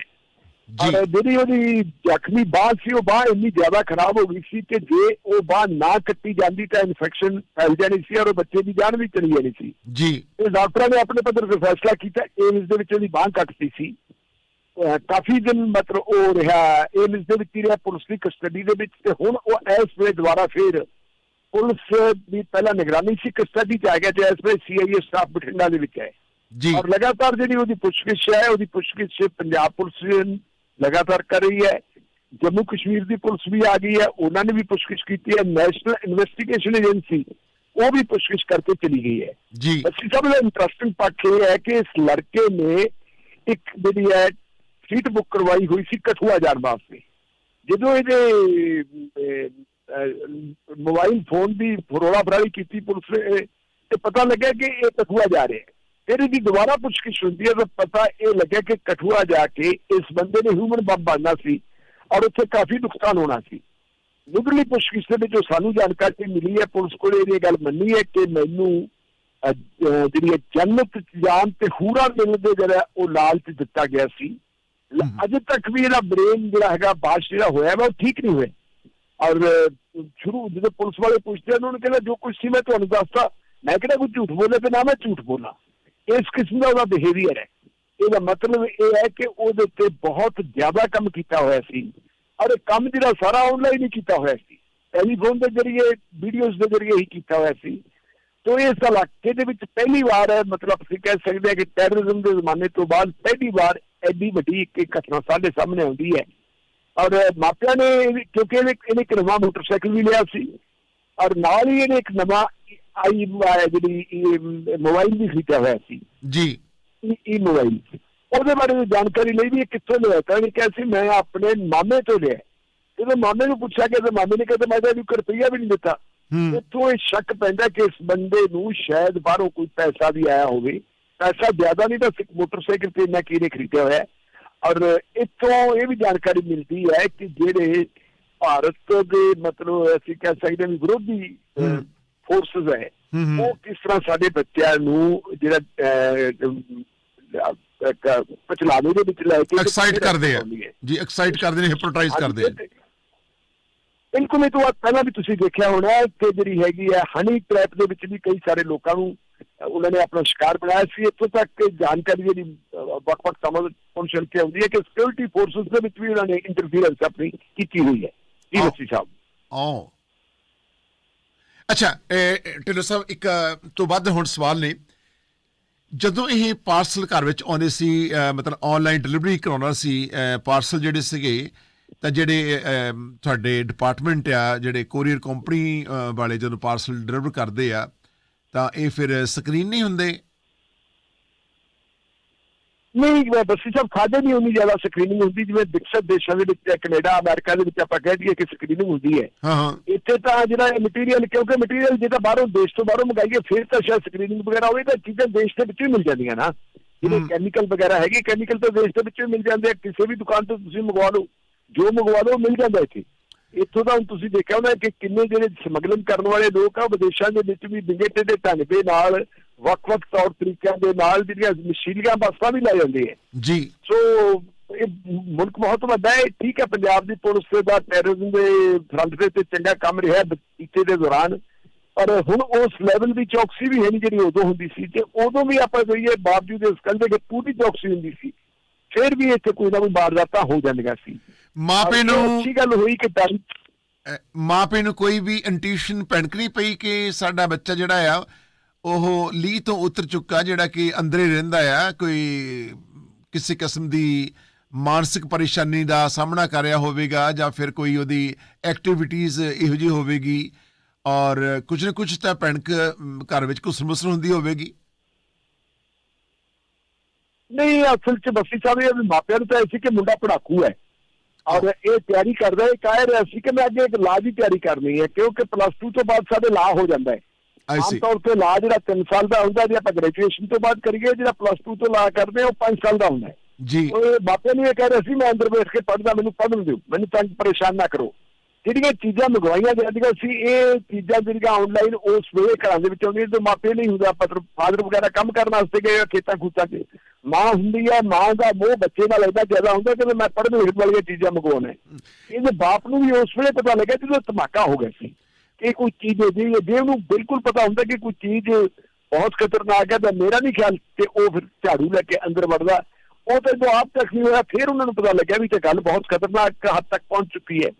ਔਰ ਜਿਹੜੀ ਉਹਦੀ ਜ਼ਖਮੀ ਬਾਹ ਸੀ ਉਹ ਬਾਹ ਇੰਨੀ ਜ਼ਿਆਦਾ ਖਰਾਬ ਹੋ ਗਈ ਸੀ ਕਿ ਜੇ ਉਹ ਬਾਹ ਨਾ ਕੱਟੀ ਜਾਂਦੀ ਤਾਂ ਇਨਫੈਕਸ਼ਨ ਫੈਲ ਜਾਣੀ ਸੀ ਔਰ ਉਹ ਬੱਚੇ ਦੀ ਜਾਨ ਵੀ ਚਲੀ ਜਾਣੀ ਸੀ। ਜੀ। ਤੇ ਡਾਕਟਰਾਂ ਨੇ ਆਪਣੇ ਪੱਧਰ ਤੇ ਫੈਸਲਾ ਕੀਤਾ ਏਮਸ ਦੇ ਵਿੱਚ ਉਹਦੀ ਬਾਹ ਕੱਟਤੀ ਸੀ। ਕਾਫੀ ਦਿਨ ਮਤਲਬ ਉਹ ਰਿਹਾ ਏਮਸ ਦੇ ਵਿੱਚ ਰਿਹਾ ਪੁਲਿਸ ਦੀ ਕਸਟਡੀ ਦੇ ਵਿੱਚ ਤੇ ਹੁਣ ਉਹ ਇਸ ਵੇਲੇ ਦੁਬਾਰਾ ਫੇਰ ਪੁਲਿਸ ਦੀ ਪਹਿਲਾਂ ਨਿਗਰਾਨੀ ਸੀ ਕਸਟਡੀ ਚ ਆ ਗਿਆ ਤੇ ਇਸ ਵੇਲੇ ਸੀਆਈਏ ਸਟਾਫ ਬਠਿੰਡਾ ਦੇ ਵਿੱਚ ਹੈ। ਜੀ। ਔਰ ਲਗਾਤਾਰ ਜਿਹੜੀ ਉਹਦੀ ਪੁੱਛਗਿੱਛ ਹੈ ਉਹਦੀ ਪੁੱਛਗਿੱਛ ਪੰਜਾਬ ਪੁਲਿਸ ਲਗਾਤਾਰ ਕਰ ਰਹੀ ਹੈ ਜੰਮੂ ਕਸ਼ਮੀਰ ਦੀ ਪੁਲਿਸ ਵੀ ਆ ਗਈ ਹੈ ਉਹਨਾਂ ਨੇ ਵੀ ਪੁੱਛਗਿੱਛ ਕੀਤੀ ਹੈ ਨੈਸ਼ਨਲ ਇਨਵੈਸਟੀਗੇਸ਼ਨ ਏਜੰਸੀ ਉਹ ਵੀ ਪੁੱਛਗਿੱਛ ਕਰਕੇ ਚਲੀ ਗਈ ਹੈ ਜੀ ਅਸੀਂ ਸਭ ਦਾ ਇੰਟਰਸਟਿੰਗ ਪੱਖ ਇਹ ਹੈ ਕਿ ਇਸ ਲੜਕੇ ਨੇ ਇੱਕ ਜਿਹੜੀ ਹੈ ਸੀਟ ਬੁੱਕ ਕਰਵਾਈ ਹੋਈ ਸੀ ਕਠੂਆ ਜਾਣ ਵਾਸਤੇ ਜਦੋਂ ਇਹਦੇ ਮੋਬਾਈਲ ਫੋਨ ਦੀ ਫਰੋਲਾ ਫਰਾਲੀ ਕੀਤੀ ਪੁਲਿਸ ਨੇ ਤੇ ਪਤਾ ਲੱਗਿਆ ਕਿ ਇਹ ਕਠੂਆ ਜਾ ਰਿਹਾ ਹੈ ਫਿਰ ਇਹਦੀ ਦੁਬਾਰਾ ਪੁੱਛਗਿੱਛ ਹੁੰਦੀ ਹੈ ਤਾਂ ਪਤਾ ਇਹ ਲੱਗਿਆ ਕਿ ਕਠੂਆ ਜਾ ਕੇ ਇਸ ਬੰਦੇ ਨੇ ਹਿਊਮਨ ਬੰਬ ਬਣਨਾ ਸੀ ਔਰ ਉੱਥੇ ਕਾਫੀ ਨੁਕਸਾਨ ਹੋਣਾ ਸੀ ਮੁੱਢਲੀ ਪੁੱਛਗਿੱਛ ਦੇ ਵਿੱਚ ਜੋ ਸਾਨੂੰ ਜਾਣਕਾਰੀ ਮਿਲੀ ਹੈ ਪੁਲਿਸ ਕੋਲ ਇਹ ਗੱਲ ਮੰਨੀ ਹੈ ਕਿ ਮੈਨੂੰ ਅਹ, ਅਹ, ਜਿਹੜੀ ਹੈ ਜੰਨਤ 'ਚ ਜਾਣ ਤੇ ਹੂਰਾ ਮਿਲਣ ਦੇ ਜਿਹੜਾ ਉਹ ਲਾਲਚ ਦਿੱਤਾ ਗਿਆ ਸੀ ਲ- ਹਮ। ਅਜੇ ਤੱਕ ਵੀ ਇਹਦਾ ਬ੍ਰੇਨ ਜਿਹੜਾ ਹੈਗਾ ਬਾਸ਼ ਜਿਹੜਾ ਹੋਇਆ ਵਾ ਉਹ ਠੀਕ ਨਹੀਂ ਹੋਇਆ ਔਰ ਅਹ, ਸ਼ੁਰੂ ਜਦੋਂ ਪੁਲਿਸ ਵਾਲੇ ਪੁੱਛਦੇ ਆ, ਉਹਨਾਂ ਨੂੰ ਕਹਿੰਦਾ ਜੋ ਕੁਝ ਸੀ ਮੈਂ ਤੁਹਾਨੂੰ ਦੱਸਤਾ ਮੈਂ ਕਿਹੜਾ ਕੋਈ ਝੂਠ ਬੋਲੇ ਤੇ ਨਾ ਮੈਂ ਝੂਠ ਬੋਲਾਂ ਇਸ ਕਿਸਮ ਦਾ ਉਹਦਾ ਬਿਹੇਵੀਅਰ ਹੈ। ਇਹਦਾ ਮਤਲਬ ਇਹ ਹੈ ਕਿ ਉਹਦੇ ਤੇ ਬਹੁਤ ਜ਼ਿਆਦਾ ਕੰਮ ਕੀਤਾ ਹੋਇਆ ਸੀ। ਔਰ ਇਹ ਕੰਮ ਜਿਹੜਾ ਸਾਰਾ ਆਨਲਾਈਨ ਹੀ ਕੀਤਾ ਹੋਇਆ ਸੀ। ਟੈਲੀਫੋਨ ਦੇ ਜ਼ਰੀਏ ਵੀਡੀਓਜ਼ ਦੇ ਜ਼ਰੀਏ ਹੀ ਕੀਤਾ ਹੋਇਆ ਸੀ। ਤੋ ਇਸ ਇਲਾਕੇ ਦੇ ਵਿੱਚ ਪਹਿਲੀ ਵਾਰ ਹੈ ਮਤਲਬ ਅਸੀਂ ਕਹਿ ਸਕਦੇ ਹਾਂ ਕਿ ਟੈਰਰਿਜ਼ਮ ਦੇ ਜ਼ਮਾਨੇ ਤੋਂ ਬਾਅਦ ਪਹਿਲੀ ਵਾਰ ਐਡੀ ਵੱਡੀ ਇੱਕ ਘਟਨਾ ਸਾਡੇ ਸਾਹਮਣੇ ਆਉਂਦੀ ਹੈ। ਔਰ ਮਾਪਿਆਂ ਨੇ ਕਿਉਂਕਿ ਇਹਨੇ ਇਹਨੇ ਇੱਕ ਨਵਾਂ ਮੋਟਰਸਾਈਕਲ ਵੀ ਲਿਆ ਸੀ। ਔਰ ਨਾਲ ਹੀ ਇਹਨੇ ਇੱਕ ਨਵਾਂ ਆਈ ਜਿਹੜੀ ਇਹ ਮੋਬਾਈਲ ਵੀ ਖਰੀਦਿਆ ਹੋਇਆ ਸੀ। ਜੀ। ਇਹ ਮੋਬਾਈਲ। ਉਹਦੇ ਬਾਰੇ ਵੀ ਜਾਣਕਾਰੀ ਲਈ ਵੀ ਇਹ ਕਿੱਥੋਂ ਲਿਆ ਤਾਂ ਇਹਨੇ ਕਿਹਾ ਸੀ ਮੈਂ ਆਪਣੇ ਮਾਮੇ ਤੋਂ ਲਿਆ। ਜਦੋਂ ਮਾਮੇ ਨੂੰ ਪੁੱਛਿਆ ਕਿ ਤੇ ਮਾਮੇ ਨੇ ਕਹਿੰਦਾ ਮੈਂ ਤਾਂ ਇਹਨੂੰ ਰੁਪਈਆ ਵੀ ਨਹੀਂ ਦਿੱਤਾ। ਇੱਥੋਂ ਇਹ ਸ਼ੱਕ ਪੈਂਦਾ ਕਿ ਇਸ ਬੰਦੇ ਨੂੰ ਸ਼ਾਇਦ ਬਾਹਰੋਂ ਕੋਈ ਪੈਸਾ ਵੀ ਆਇਆ ਹੋਵੇ। ਪੈਸਾ ਜ਼ਿਆਦਾ ਨਹੀਂ ਤਾਂ ਮੋਟਰਸਾਈਕਲ ਤੇ ਇੰਨਾ ਕਿਹਨੇ ਖਰੀਦਿਆ ਹੋਇਆ। ਔਰ ਇੱਥੋਂ ਇਹ ਵੀ ਜਾਣਕਾਰੀ ਮਿਲਦੀ ਹੈ ਕਿ ਜਿਹੜੇ ਭਾਰਤ ਦੇ ਮਤਲਬ ਅਸੀਂ ਕਹਿ ਸਕਦੇ ਹਾਂ ਵਿਰੋਧੀ। ਫੋਰਸਸ ਹੈ। ਉਹ ਕਿਸ ਤਰ੍ਹਾਂ ਸਾਡੇ ਬੱਚਿਆਂ ਨੂੰ ਜਿਹੜਾ ਪਛਲਾਵੇ ਦੇ ਵਿੱਚ ਲੈ ਕੇ ਐਕਸਾਈਟ ਕਰਦੇ ਆ। ਜੀ ਐਕਸਾਈਟ ਕਰਦੇ ਨੇ ਹਿਪਨੋਟਾਈਜ਼ ਕਰਦੇ ਆ। ਬਿਲਕੁਲ। ਇਹ ਤੋਂ ਪਹਿਲਾਂ ਵੀ ਤੁਸੀਂ ਦੇਖਿਆ ਹੋਣਾ ਕਿ ਜਿਹੜੀ ਹੈਗੀ ਹੈ ਹਨੀ ਟ੍ਰੈਪ ਦੇ ਵਿੱਚ ਵੀ ਕਈ ਸਾਰੇ ਲੋਕਾਂ ਨੂੰ ਉਹਨਾਂ ਨੇ ਆਪਣਾ ਸ਼ਿਕਾਰ ਬਣਾਇਆ ਸੀ। ਇੱਥੋਂ ਤੱਕ ਕਿ ਜਾਣਕਾਰੀ ਜਿਹੜੀ ਅਹ, ਵੱਖ-ਵੱਖ ਥਾਵਾਂ ਤੋਂ ਪਹੁੰਚਣ ਕੇ ਆਉਂਦੀ ਹੈ ਕਿ ਸਿਕਿਉਰਿਟੀ ਫੋਰਸਸ ਦੇ ਵਿੱਚ ਵੀ ਉਹਨਾਂ ਨੇ ਇੰਟਰਫੀਰੈਂਸ ਆਪਣੀ ਕੀਤੀ ਹੋਈ ਹੈ। ਲੱਸੀ ਸਾਹਿਬ। ਓ ਅੱਛਾ ਇਹ ਢਿੱਲੋਂ ਸਾਹਿਬ ਇੱਕ ਤੋਂ ਵੱਧ ਹੁਣ ਸਵਾਲ ਨੇ। ਜਦੋਂ ਇਹ ਪਾਰਸਲ ਘਰ ਵਿੱਚ ਆਉਂਦੇ ਸੀ ਮਤਲਬ ਆਨਲਾਈਨ ਡਿਲੀਵਰੀ ਕਰਾਉਣਾ ਸੀ ਪਾਰਸਲ ਜਿਹੜੇ ਸੀਗੇ ਤਾਂ ਜਿਹੜੇ ਤੁਹਾਡੇ ਡਿਪਾਰਟਮੈਂਟ ਆ ਜਿਹੜੇ ਕੋਰੀਅਰ ਕੰਪਨੀ ਵਾਲੇ ਜਦੋਂ ਪਾਰਸਲ ਡਿਲੀਵਰ ਕਰਦੇ ਆ ਤਾਂ ਇਹ ਫਿਰ ਸਕਰੀਨ ਨਹੀਂ ਹੁੰਦੇ? ਨਹੀਂ ਬੱਸੀ ਸਾਹਿਬ ਸਾਡੇ ਨਹੀਂ ਉਨੀ ਜ਼ਿਆਦਾ ਸਕਰੀਨਿੰਗ ਹੁੰਦੀ ਜਿਵੇਂ ਵਿਕਸਤ ਦੇਸ਼ਾਂ ਦੇ ਵਿੱਚ ਜਾਂ ਕੈਨੇਡਾ ਅਮਰੀਕਾ ਦੇ ਵਿੱਚ ਆਪਾਂ ਕਹਿ ਦਈਏ ਕਿ ਸਕਰੀਨਿੰਗ ਹੁੰਦੀ ਹੈ। ਹਾਂ ਹਾਂ। ਇੱਥੇ ਤਾਂ ਜਿਹੜਾ ਮਟੀਰੀਅਲ ਕਿਉਂਕਿ ਮਟੀਰੀਅਲ ਜੇ ਤਾਂ ਬਾਹਰੋਂ ਦੇਸ਼ ਤੋਂ ਬਾਹਰੋਂ ਮੰਗਾਈਏ ਫਿਰ ਤਾਂ ਸ਼ਾਇਦ ਸਕਰੀਨਿੰਗ ਵਗੈਰਾ ਹੋਵੇ ਤਾਂ ਚੀਜ਼ਾਂ ਦੇਸ਼ ਦੇ ਵਿੱਚ ਹੀ ਮਿਲ ਜਾਂਦੀਆਂ ਨਾ। ਜਿਹੜੇ। ਕੈਮੀਕਲ ਵਗੈਰਾ ਹੈਗੇ ਕੈਮੀਕਲ ਤਾਂ ਦੇਸ਼ ਦੇ ਵਿੱਚ ਹੀ ਮਿਲ ਜਾਂਦੇ ਆ ਕਿਸੇ ਵੀ ਦੁਕਾਨ ਤੋਂ ਤੁਸੀਂ ਮੰਗਵਾ ਲਓ ਜੋ ਮੰਗਵਾ ਲਓ ਮਿਲ ਜਾਂਦਾ ਇੱਥੇ। ਇੱਥੋਂ ਤਾਂ ਤੁਸੀਂ ਦੇਖਿਆ ਹੋਣਾ ਕਿ ਕਿੰਨੇ ਜਿਹੜੇ ਸਮਗਲਿੰਗ ਕਰਨ ਵਾਲੇ ਲੋਕ ਆ ਵਿਦੇਸ਼ਾਂ ਦੇ ਵਿੱਚ ਵੀ ਬਿੰਗੇ ਦੇ ਢੰਗ ਦੇ ਨਾਲ ਵੱਖ-ਵੱਖ ਤੌਰ ਤਰੀਕਿਆਂ ਦੇ ਨਾਲ ਜਿਹੜੀਆਂ ਮਸ਼ੀਨੀਆਂ ਬੱਸਾਂ ਵੀ ਲੈ ਜਾਂਦੇ ਆ ਜੀ। ਸੋ ਇਹ ਮੁਲਕ ਬਹੁਤ ਵੱਡਾ ਹੈ ਠੀਕ ਹੈ ਪੰਜਾਬ ਦੀ ਪੁਲਿਸ ਦਾ ਟੈਰਰਿਜ਼ਮ ਦੇ ਫਰੰਟ ਦੇ ਤੇ ਚੰਗਾ ਕੰਮ ਰਿਹਾ ਬੀਤੇ ਦੇ ਦੌਰਾਨ। ਪਰ ਹੁਣ ਉਸ ਲੈਵਲ ਦੀ ਚੌਕਸੀ ਵੀ ਹੈ ਨਹੀਂ ਜਿਹੜੀ ਉਦੋਂ ਹੁੰਦੀ ਸੀ ਤੇ ਉਦੋਂ ਵੀ ਆਪਾਂ ਕਹੀਏ ਬਾਵਜੂਦ ਇਸ ਗੱਲ ਦੇ ਕਿ ਪੂਰੀ ਚੌਕਸੀ ਹੁੰਦੀ ਸੀ ਫਿਰ ਵੀ ਇੱਥੇ ਕੋਈ ਨਾ ਕੋਈ ਵਾਰਦਾਤਾਂ ਹੋ ਜਾਂਦੀਆਂ ਸੀ। ਮਾਪੇ ਨੂੰ ਅੱਛੀ ਗੱਲ ਹੋਈ ਕਿ ਅ, ਮਾਪੇ ਨੂੰ ਕੋਈ ਵੀ ਇੰਟੂਇਸ਼ਨ ਪੈਣਕ ਨਹੀਂ ਪਈ ਕਿ ਸਾਡਾ ਬੱਚਾ ਜਿਹੜਾ ਆ ਉਹ ਲੀ ਤੋਂ ਉਤਰ ਚੁੱਕਾ ਜਿਹੜਾ ਕਿ ਅੰਦਰੇ ਰਹਿੰਦਾ ਆ। ਕੋਈ ਕਿਸੇ ਕਿਸਮ ਦੀ ਮਾਨਸਿਕ ਪਰੇਸ਼ਾਨੀ ਦਾ ਸਾਹਮਣਾ ਕਰ ਰਿਹਾ ਹੋਵੇਗਾ ਜਾਂ ਫਿਰ ਕੋਈ ਉਹਦੀ ਐਕਟੀਵਿਟੀਜ਼ ਇਹੋ ਜਿਹੀ ਹੋਵੇਗੀ ਔਰ ਕੁਝ ਨਾ ਕੁਝ ਤਾਂ ਪੈਣਕ ਘਰ ਵਿੱਚ ਕੁਸਮਸਰ ਹੁੰਦੀ ਹੋਵੇਗੀ। ਨਹੀਂ ਅਸਲ ਚ ਬੱਸੀ ਸਾਹਿਬ, ਇਹ ਮਾਪਿਆਂ ਨੂੰ ਤਾਂ ਇਹ ਸੀ ਕਿ ਮੁੰਡਾ ਪੜਾਕੂ ਹੈ। ਔਰ ਇਹ ਤਿਆਰੀ ਕਰਦਾ ਹੈ ਕਹਿ ਰਿਹਾ ਸੀ ਕਿ ਮੈਂ ਅੱਗੇ ਇੱਕ ਲਾਅ ਦੀ ਤਿਆਰੀ ਕਰਨੀ ਹੈ, ਕਿਉਂਕਿ ਪਲੱਸ 2 ਤੋਂ ਬਾਅਦ ਸਾਡੇ ਲਾ ਹੋ ਜਾਂਦਾ ਹੈ। ਆਮ ਤੌਰ ਤੇ ਲਾਅ ਜਿਹੜਾ 3 ਸਾਲ ਦਾ ਹੁੰਦਾ ਜੇ ਆਪਾਂ ਗ੍ਰੈਜੂਏਸ਼ਨ ਤੋਂ ਬਾਅਦ ਕਰੀਏ ਜਿਹੜਾ ਪਲੱਸ 2 ਤੋਂ ਲਾਅ ਕਰਦੇ ਉਹ 5 ਸਾਲ ਦਾ ਹੁੰਦਾ ਜੀ। ਉਹ ਬਾਪੇ ਨੂੰ ਇਹ ਕਹਿ ਰਿਹਾ ਸੀ ਮੈਂ ਅੰਦਰ ਬੈਠ ਕੇ ਪੜ੍ਹਦਾ ਮੈਨੂੰ ਪੜ੍ਹਨ ਦਿਓ ਮੈਨੂੰ ਤੰਗ ਪਰੇਸ਼ਾਨ ਨਾ ਕਰੋ। ਜਿਹੜੀਆਂ ਚੀਜ਼ਾਂ ਮੰਗਵਾਈਆਂ ਜਾਂਦੀਆਂ ਸੀ ਇਹ ਚੀਜ਼ਾਂ ਜਿਹੜੀਆਂ ਆਨਲਾਈਨ ਉਸ ਵੇਲੇ ਘਰਾਂ ਦੇ ਵਿੱਚ ਆਉਂਦੀਆਂ ਤੇ ਮਾਪੇ ਨਹੀਂ ਹੁੰਦਾ ਪਤਰ ਫਾਦਰ ਵਗੈਰਾ ਕੰਮ ਕਰਨ ਵਾਸਤੇ ਗਏ ਖੇਤਾਂ ਖੂਤਾਂ 'ਚ। ਮਾਂ ਹੁੰਦੀ ਹੈ ਮਾਂ ਦਾ ਮੋਹ ਬੱਚੇ ਨਾਲ ਇੰਨਾ ਜ਼ਿਆਦਾ ਹੁੰਦਾ ਕਿ ਮੈਂ ਪੜ੍ਹਨ ਲਿਖਣ ਵਾਲੀਆਂ ਚੀਜ਼ਾਂ ਮੰਗਵਾਉਣਾ। ਇਹਦੇ ਬਾਪ ਨੂੰ ਵੀ ਉਸ ਵੇਲੇ ਪਤਾ ਲੱਗਿਆ ਜਦੋਂ ਧਮਾਕਾ ਹੋ ਗਿਆ ਸੀ। ਕਿ ਕੋਈ ਚੀਜ਼ ਹੋ ਹੈ ਜੇ ਉਹਨੂੰ ਬਿਲਕੁਲ ਪਤਾ ਹੁੰਦਾ ਕਿ ਕੋਈ ਚੀਜ਼ ਬਹੁਤ ਖਤਰਨਾਕ ਹੈ ਤਾਂ ਮੇਰਾ ਨਹੀਂ ਖਿਆਲ ਕਿ ਉਹ ਫਿਰ ਝਾੜੂ ਲੈ ਕੇ ਅੰਦਰ ਵੜਦਾ। ਉਹ ਤਾਂ ਜੋ ਆਪ ਤੱਕ ਨਹੀਂ ਹੋਇਆ ਫਿਰ ਉਹਨਾਂ ਨੂੰ ਪਤਾ ਲੱਗਿਆ ਵੀ ਤੇ ਗੱਲ ਬਹੁਤ ਖਤਰਨਾਕ ਹੱਦ ਤੱਕ ਪਹੁੰਚ ਚੁੱਕੀ ਹੈ।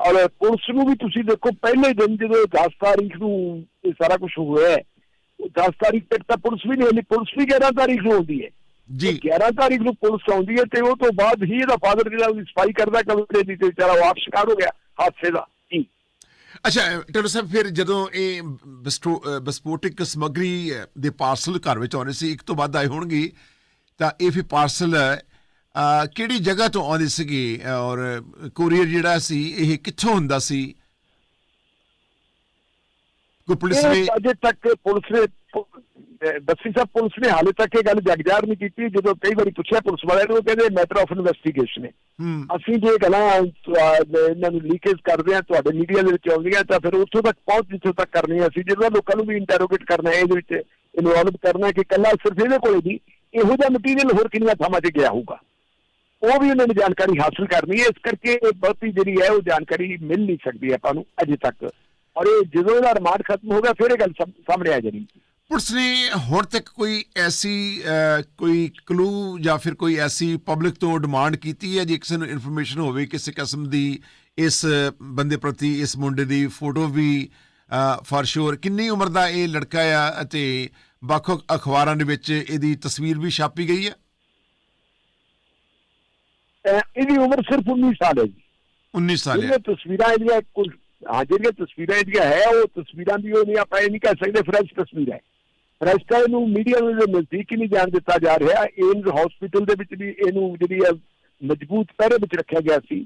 ਔਰ ਪੁਲਿਸ ਨੂੰ ਵੀ ਤੁਸੀਂ ਦੇਖੋ ਪਹਿਲੇ ਦਿਨ ਜਦੋਂ 10 ਤਾਰੀਖ ਨੂੰ ਇਹ ਸਾਰਾ ਕੁਝ ਹੋਇਆ ਹੈ 10 ਤਾਰੀਖ ਤੱਕ ਤਾਂ ਪੁਲਿਸ ਵੀ ਨਹੀਂ ਹੁੰਦੀ ਪੁਲਿਸ ਵੀ 11 ਤਾਰੀਖ ਨੂੰ ਆਉਂਦੀ ਹੈ। ਜੀ। 11 ਤਾਰੀਖ ਨੂੰ ਪੁਲਿਸ ਆਉਂਦੀ ਹੈ ਤੇ ਉਹ ਤੋਂ ਬਾਅਦ ਹੀ ਇਹਦਾ ਫਾਦਰ ਜਿਹੜਾ ਉਹਦੀ ਸਫ਼ਾਈ ਕਰਦਾ ਕਮਰੇ ਦੀ ਤੇ ਵਿਚਾਰਾ ਉਹ ਆਪ ਸ਼ਿਕਾਰ ਹੋ ਗਿਆ ਹਾਦਸੇ ਦਾ। ਜੀ ਅੱਛਾ ਟੈਲੋ ਸਾਹਿਬ ਫਿਰ ਜਦੋਂ ਇਹ ਵਿਸਫੋਟਕ ਸਮੱਗਰੀ ਦੇ ਪਾਰਸਲ ਘਰ ਵਿੱਚ ਆਉਣੇ ਸੀ ਇੱਕ ਤੋਂ ਵੱਧ ਆਏ ਹੋਣਗੇ ਤਾਂ ਇਹ ਫਿਰ ਪਾਰਸਲ ਕਿਹੜੀ ਜਗ੍ਹਾ ਤੋਂ ਆਉਂਦੇ ਸੀਗੇ? ਔਰ ਕੋਰੀਅਰ ਜਿਹੜਾ ਸੀ ਇਹ ਕਿੱਥੋਂ ਹੁੰਦਾ ਸੀ? ਕੋਈ ਪੁਲਿਸ ਨੇ ਅਜੇ ਤੱਕ ਪੁਲਿਸ ਨੇ ਦੱਸੀ ਸਾਹਿਬ ਪੁਲਿਸ ਨੇ ਹਾਲੇ ਤੱਕ ਇਹ ਗੱਲ ਜਗਜਾਰ ਨਹੀਂ ਕੀਤੀ। ਜਦੋਂ ਕਈ ਵਾਰੀ ਪੁੱਛਿਆ ਪੁਲਿਸ ਵਾਲਿਆਂ ਨੂੰ ਕਹਿੰਦੇ ਮੈਟਰ ਆਫ ਇਨਵੈਸਟੀਗੇਸ਼ਨ ਹੈ। ਅਸੀਂ ਜੇ ਗੱਲਾਂ ਇਹਨਾਂ ਨੂੰ ਲੀਕੇਜ ਕਰਦੇ ਆ ਤੁਹਾਡੇ ਮੀਡੀਆ ਦੇ ਵਿੱਚ ਆਉਂਦੀਆਂ ਤਾਂ ਫਿਰ ਉੱਥੋਂ ਤੱਕ ਪਹੁੰਚ ਜਿੱਥੋਂ ਤੱਕ ਕਰਨੀ ਹੈ ਅਸੀਂ। ਜਿਹੜਾ ਲੋਕਾਂ ਨੂੰ ਵੀ ਇੰਟਰੋਗੇਟ ਕਰਨਾ ਹੈ ਇਹਦੇ ਵਿੱਚ ਇਨਵੋਲਵ ਕਰਨਾ ਹੈ ਕਿ ਕੱਲਾ ਸਿਰਫ ਇਹਦੇ ਕੋਲੇ ਨਹੀਂ ਇਹੋ ਜਿਹਾ ਮਟੀਰੀਅਲ ਹੋਰ ਕਿੰਨੀਆਂ ਥਾਵਾਂ ਤੇ ਗਿਆ ਹੋਊਗਾ। ਉਹ ਵੀ ਉਹਨਾਂ ਨੇ ਜਾਣਕਾਰੀ ਹਾਸਲ ਕਰਨੀ ਹੈ ਇਸ ਕਰਕੇ ਇਹ ਬਹੁਤੀ ਜਿਹੜੀ ਹੈ ਉਹ ਜਾਣਕਾਰੀ ਮਿਲ ਨਹੀਂ ਸਕਦੀ ਆਪਾਂ ਨੂੰ ਅਜੇ ਤੱਕ। ਔਰ ਇਹ ਜਦੋਂ ਇਹਦਾ ਰਿਮਾਂਡ ਖਤਮ ਹੋ ਗਿਆ ਫਿਰ ਇਹ ਗੱਲ ਸਾਹਮ- ਸਾਹਮਣੇ ਆ ਜਾਣੀ। ਪੁਲਿਸ ਨੇ ਹੁਣ ਤੱਕ ਕੋਈ ਐਸੀ ਕੋਈ ਕਲੂ ਜਾਂ ਫਿਰ ਕੋਈ ਐਸੀ ਪਬਲਿਕ ਤੋਂ ਡਿਮਾਂਡ ਕੀਤੀ ਹੈ ਜੇ ਕਿਸੇ ਨੂੰ ਇਨਫੋਰਮੇਸ਼ਨ ਹੋਵੇ ਕਿਸੇ ਕਿਸਮ ਦੀ ਇਸ ਬੰਦੇ ਪ੍ਰਤੀ ਇਸ ਮੁੰਡੇ ਦੀ ਫੋਟੋ ਵੀ ਫਾਰ ਸ਼ੋਰ ਕਿੰਨੀ ਉਮਰ ਦਾ ਇਹ ਲੜਕਾ ਆ ਅਤੇ ਵੱਖ-ਵੱਖ ਅਖਬਾਰਾਂ ਦੇ ਵਿੱਚ ਇਹਦੀ ਤਸਵੀਰ ਵੀ ਛਾਪੀ ਗਈ ਹੈ? ਇਹਦੀ ਉਮਰ ਸਿਰਫ 19 ਸਾਲ ਹੈ ਜੀ। 19 ਸਾਲ ਹੈ। ਜਿਹੜੀਆਂ ਤਸਵੀਰਾਂ ਇਹਦੀਆਂ ਕੁਝ ਹਾਂ ਜਿਹੜੀਆਂ ਤਸਵੀਰਾਂ ਇਹਦੀਆਂ ਹੈ ਉਹ ਤਸਵੀਰਾਂ ਦੀ ਉਹ ਨਹੀਂ ਆਪਾਂ ਇਹ ਨਹੀਂ ਕਹਿ ਸਕਦੇ ਫਰੈਸ਼ ਤਸਵੀਰ ਹੈ। ਫਰੈਸ਼ ਤਾਂ ਇਹਨੂੰ ਮੀਡੀਆ ਦੇ ਨਜ਼ਦੀਕ ਹੀ ਨਹੀਂ ਜਾਣ ਦਿੱਤਾ ਜਾ ਰਿਹਾ। ਏਮਜ਼ ਹਸਪੀਟਲ ਦੇ ਵਿੱਚ ਵੀ ਇਹਨੂੰ ਜਿਹੜੀ ਹੈ ਮਜ਼ਬੂਤ ਪਹਿਰੇ ਵਿੱਚ ਰੱਖਿਆ ਗਿਆ ਸੀ।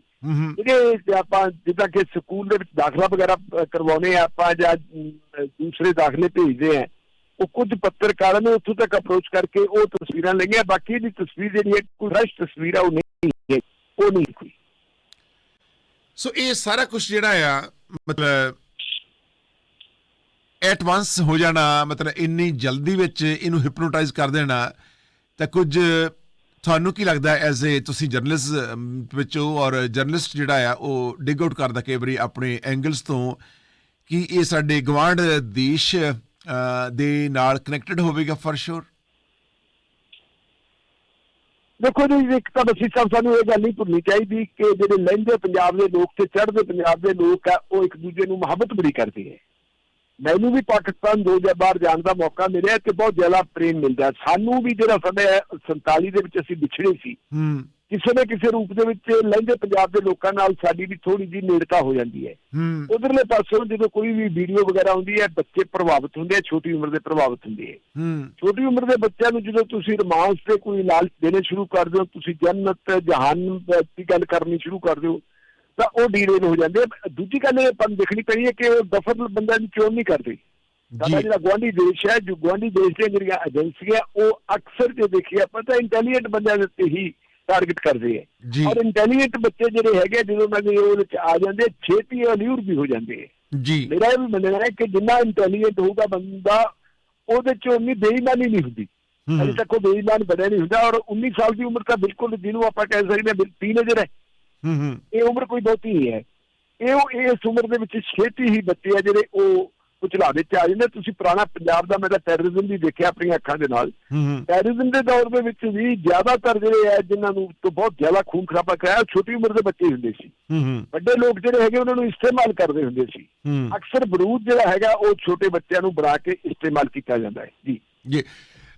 ਜਿਹੜੇ ਆਪਾਂ ਜਿੱਦਾਂ ਕਿ ਸਕੂਲ ਦੇ ਵਿੱਚ ਦਾਖਲਾ ਵਗੈਰਾ ਅ, ਕਰਵਾਉਣੇ ਆ ਆਪਾਂ ਜਾਂ ਦੂਸਰੇ ਦਾਖਲੇ ਭੇਜਦੇ ਆ। ਉਹ ਕੁਝ ਪੱਤਰਕਾਰਾਂ ਨੇ ਉੱਥੋਂ ਤੱਕ ਅਪਰੋਚ ਕਰਕੇ ਉਹ ਤਸਵੀਰਾਂ ਲਈਆਂ। ਬਾਕੀ ਦੀ ਤਸਵੀਰ ਜਿਹੜੀ ਹੈ ਕੋਈ ਫਰੈਸ਼ ਤਸਵੀਰ ਆ ਉਹ ਨਹੀਂ ਹੈ। ਉਹ ਨਹੀਂ ਕੋਈ। ਸੋ ਇਹ ਸਾਰਾ ਕੁਝ ਜਿਹੜਾ ਆ ਮਤਲਬ ਐਟ ਵਾਂਸ ਹੋ ਜਾਣਾ, ਮਤਲਬ ਇੰਨੀ ਜਲਦੀ ਵਿੱਚ ਇਹਨੂੰ ਹਿਪਨੋਟਾਈਜ਼ ਕਰ ਦੇਣਾ, ਤਾਂ ਕੁਝ ਤੁਹਾਨੂੰ ਕੀ ਲੱਗਦਾ ਐਜ਼ ਏ ਤੁਸੀਂ ਜਰਨਲਿਸਟ ਵਿੱਚੋਂ ਔਰ ਜਰਨਲਿਸਟ ਜਿਹੜਾ ਆ, ਉਹ ਡਿਗ ਆਊਟ ਕਰਦਾ ਕਈ ਵਾਰੀ ਆਪਣੇ ਐਂਗਲਸ ਤੋਂ ਕਿ ਇਹ ਸਾਡੇ ਗਵਾਂਢ ਦੇਸ਼ ਦੇ ਨਾਲ ਕਨੈਕਟਡ ਹੋਵੇਗਾ ਫॉर ਸ਼ੋਰ ਦੇਖੋ ਜੀ, ਇੱਕ ਤਾਂ ਬਸੀ ਸਾਹਿਬ ਸਾਨੂੰ ਇਹ ਗੱਲ ਨਹੀਂ ਭੁੱਲਣੀ ਚਾਹੀਦੀ ਕਿ ਜਿਹੜੇ ਲਹਿੰਦੇ ਪੰਜਾਬ ਦੇ ਲੋਕ ਤੇ ਚੜ੍ਹਦੇ ਪੰਜਾਬ ਦੇ ਲੋਕ ਆ, ਉਹ ਇੱਕ ਦੂਜੇ ਨੂੰ ਮੁਹੱਬਤ ਬੜੀ ਕਰਦੇ ਹੈ ਮੈਨੂੰ ਵੀ ਪਾਕਿਸਤਾਨ ਦੋ ਜਾਂ ਬਾਹਰ ਜਾਣ ਦਾ ਮੌਕਾ ਮਿਲਿਆ ਤੇ ਬਹੁਤ ਜ਼ਿਆਦਾ ਪ੍ਰੇਮ ਮਿਲਦਾ। ਸਾਨੂੰ ਵੀ ਜਿਹੜਾ ਸਾਡੇ 47 ਦੇ ਵਿੱਚ ਅਸੀਂ ਵਿਛੜੇ ਸੀ। ਹੂੰ। ਕਿਸੇ ਨਾ ਕਿਸੇ ਰੂਪ ਦੇ ਵਿੱਚ ਲਹਿੰਦੇ ਪੰਜਾਬ ਦੇ ਲੋਕਾਂ ਨਾਲ ਸਾਡੀ ਵੀ ਥੋੜੀ ਜਿਹੀ ਨੇੜਤਾ ਹੋ ਜਾਂਦੀ ਹੈ। ਹੂੰ। ਉਧਰਲੇ ਪਾਸੋਂ ਜਦੋਂ ਕੋਈ ਵੀ ਵੀਡੀਓ ਵਗੈਰਾ ਆਉਂਦੀ ਹੈ ਬੱਚੇ ਪ੍ਰਭਾਵਿਤ ਹੁੰਦੇ ਆ ਛੋਟੀ ਉਮਰ ਦੇ ਪ੍ਰਭਾਵਿਤ ਹੁੰਦੇ ਆ। ਹੂੰ। ਛੋਟੀ ਉਮਰ ਦੇ ਬੱਚਿਆਂ ਨੂੰ ਜਦੋਂ ਤੁਸੀਂ ਰੋਮਾਂਸ ਤੇ ਕੋਈ ਲਾਲਚ ਦੇਣੇ ਸ਼ੁਰੂ ਕਰ ਦਿਓ ਤੁਸੀਂ ਜੰਨਤ ਜਹਾਨ ਦੀ ਗੱਲ ਕਰਨੀ ਸ਼ੁਰੂ ਕਰ ਦਿਓ ਤਾਂ ਉਹ ਡੀਰੇਲ ਹੋ ਜਾਂਦੇ। ਦੂਜੀ ਗੱਲ ਇਹ ਆਪਾਂ ਦੇਖਣੀ ਪੈਣੀ ਹੈ ਕਿ ਉਹ ਦਫਰ ਬੰਦਿਆਂ ਦੀ ਚੋਣ ਨਹੀਂ ਕਰਦੇ। ਸਾਡਾ ਜਿਹੜਾ ਗੁਆਂਢੀ ਦੇਸ਼ ਹੈ ਜੋ ਗੁਆਂਢੀ ਦੇਸ਼ ਦੀਆਂ ਜਿਹੜੀਆਂ ਏਜੰਸੀਆਂ ਉਹ ਅਕਸਰ ਜੇ ਦੇਖੀਏ ਆਪਾਂ ਤਾਂ ਇੰਟੈਲੀਜੈਂਟ ਬੰਦਿਆਂ ਦੇ ਉੱਤੇ ਹੀ ਟਾਰਗੇਟ ਕਰਦੇ ਹੈ ਔਰ ਇੰਟੈਲੀਜੈਂਟ ਬੱਚੇ ਜਿਹੜੇ ਹੈਗੇ ਜਦੋਂ ਦੇ ਉਹਦੇ ਚ ਆ ਜਾਂਦੇ ਛੇਤੀ ਅਲਿਊਰ ਵੀ ਹੋ ਜਾਂਦੇ ਹੈ ਜੀ। ਮੇਰਾ ਇਹ ਵੀ ਮੰਨਣਾ ਹੈ ਕਿ ਜਿੰਨਾ ਇੰਟੈਲੀਜੈਂਟ ਹੋਊਗਾ ਬੰਦਾ ਉਹਦੇ ਚ ਉਨੀ ਬੇਈਮਾਨੀ ਨਹੀਂ ਹੁੰਦੀ। ਅਜੇ ਤੱਕ ਉਹ ਬੇਈਮਾਨ ਬਣਿਆ ਨਹੀਂ ਹੁੰਦਾ ਔਰ 19 ਸਾਲ ਦੀ ਉਮਰ ਤਾਂ ਬਿਲਕੁਲ ਜਿਹਨੂੰ ਆਪਾਂ ਕਹਿ ਸਕਦੇ ਹਾਂ ਟੀਨੇਜਰ ਹੈ। ਹੂੰ ਹੂੰ। ਇਹ ਉਮਰ ਕੋਈ ਬਹੁਤੀ ਨਹੀਂ ਹੈ। ਇਹ ਇਸ ਉਮਰ ਦੇ ਵਿੱਚ ਛੇਤੀ ਹੀ ਬੱਚੇ ਆ ਜਿਹੜੇ ਉਹ ਕੁਚਲਾਵੇ ਚ ਆ ਜਾਂਦੇ ਤੁਸੀਂ ਪੁਰਾਣਾ ਪੰਜਾਬ ਦਾ ਮੈਂ ਤਾਂ ਟੈਰਰਿਜ਼ਮ ਵੀ ਦੇਖਿਆ ਆਪਣੀਆਂ ਅੱਖਾਂ ਦੇ ਨਾਲ। ਟੈਰਰਿਜ਼ਮ ਦੇ ਦੌਰ ਦੇ ਵਿੱਚ ਵੀ ਜ਼ਿਆਦਾਤਰ ਜਿਹੜੇ ਹੈ ਜਿਨ੍ਹਾਂ ਨੂੰ ਤੋਂ ਬਹੁਤ ਜ਼ਿਆਦਾ ਖੂਨ ਖਰਾਬਾ ਕਰਾਇਆ ਛੋਟੀ ਉਮਰ ਦੇ ਬੱਚੇ ਹੁੰਦੇ ਸੀ। ਵੱਡੇ ਲੋਕ ਜਿਹੜੇ ਹੈਗੇ ਉਹਨਾਂ ਨੂੰ ਇਸਤੇਮਾਲ ਕਰਦੇ ਹੁੰਦੇ ਸੀ। ਅਕਸਰ ਬਰੂਦ ਜਿਹੜਾ ਹੈਗਾ ਉਹ ਛੋਟੇ ਬੱਚਿਆਂ ਨੂੰ ਬਣਾ ਕੇ ਇਸਤੇਮਾਲ ਕੀਤਾ ਜਾਂਦਾ ਹੈ। ਜੀ। ਜੀ।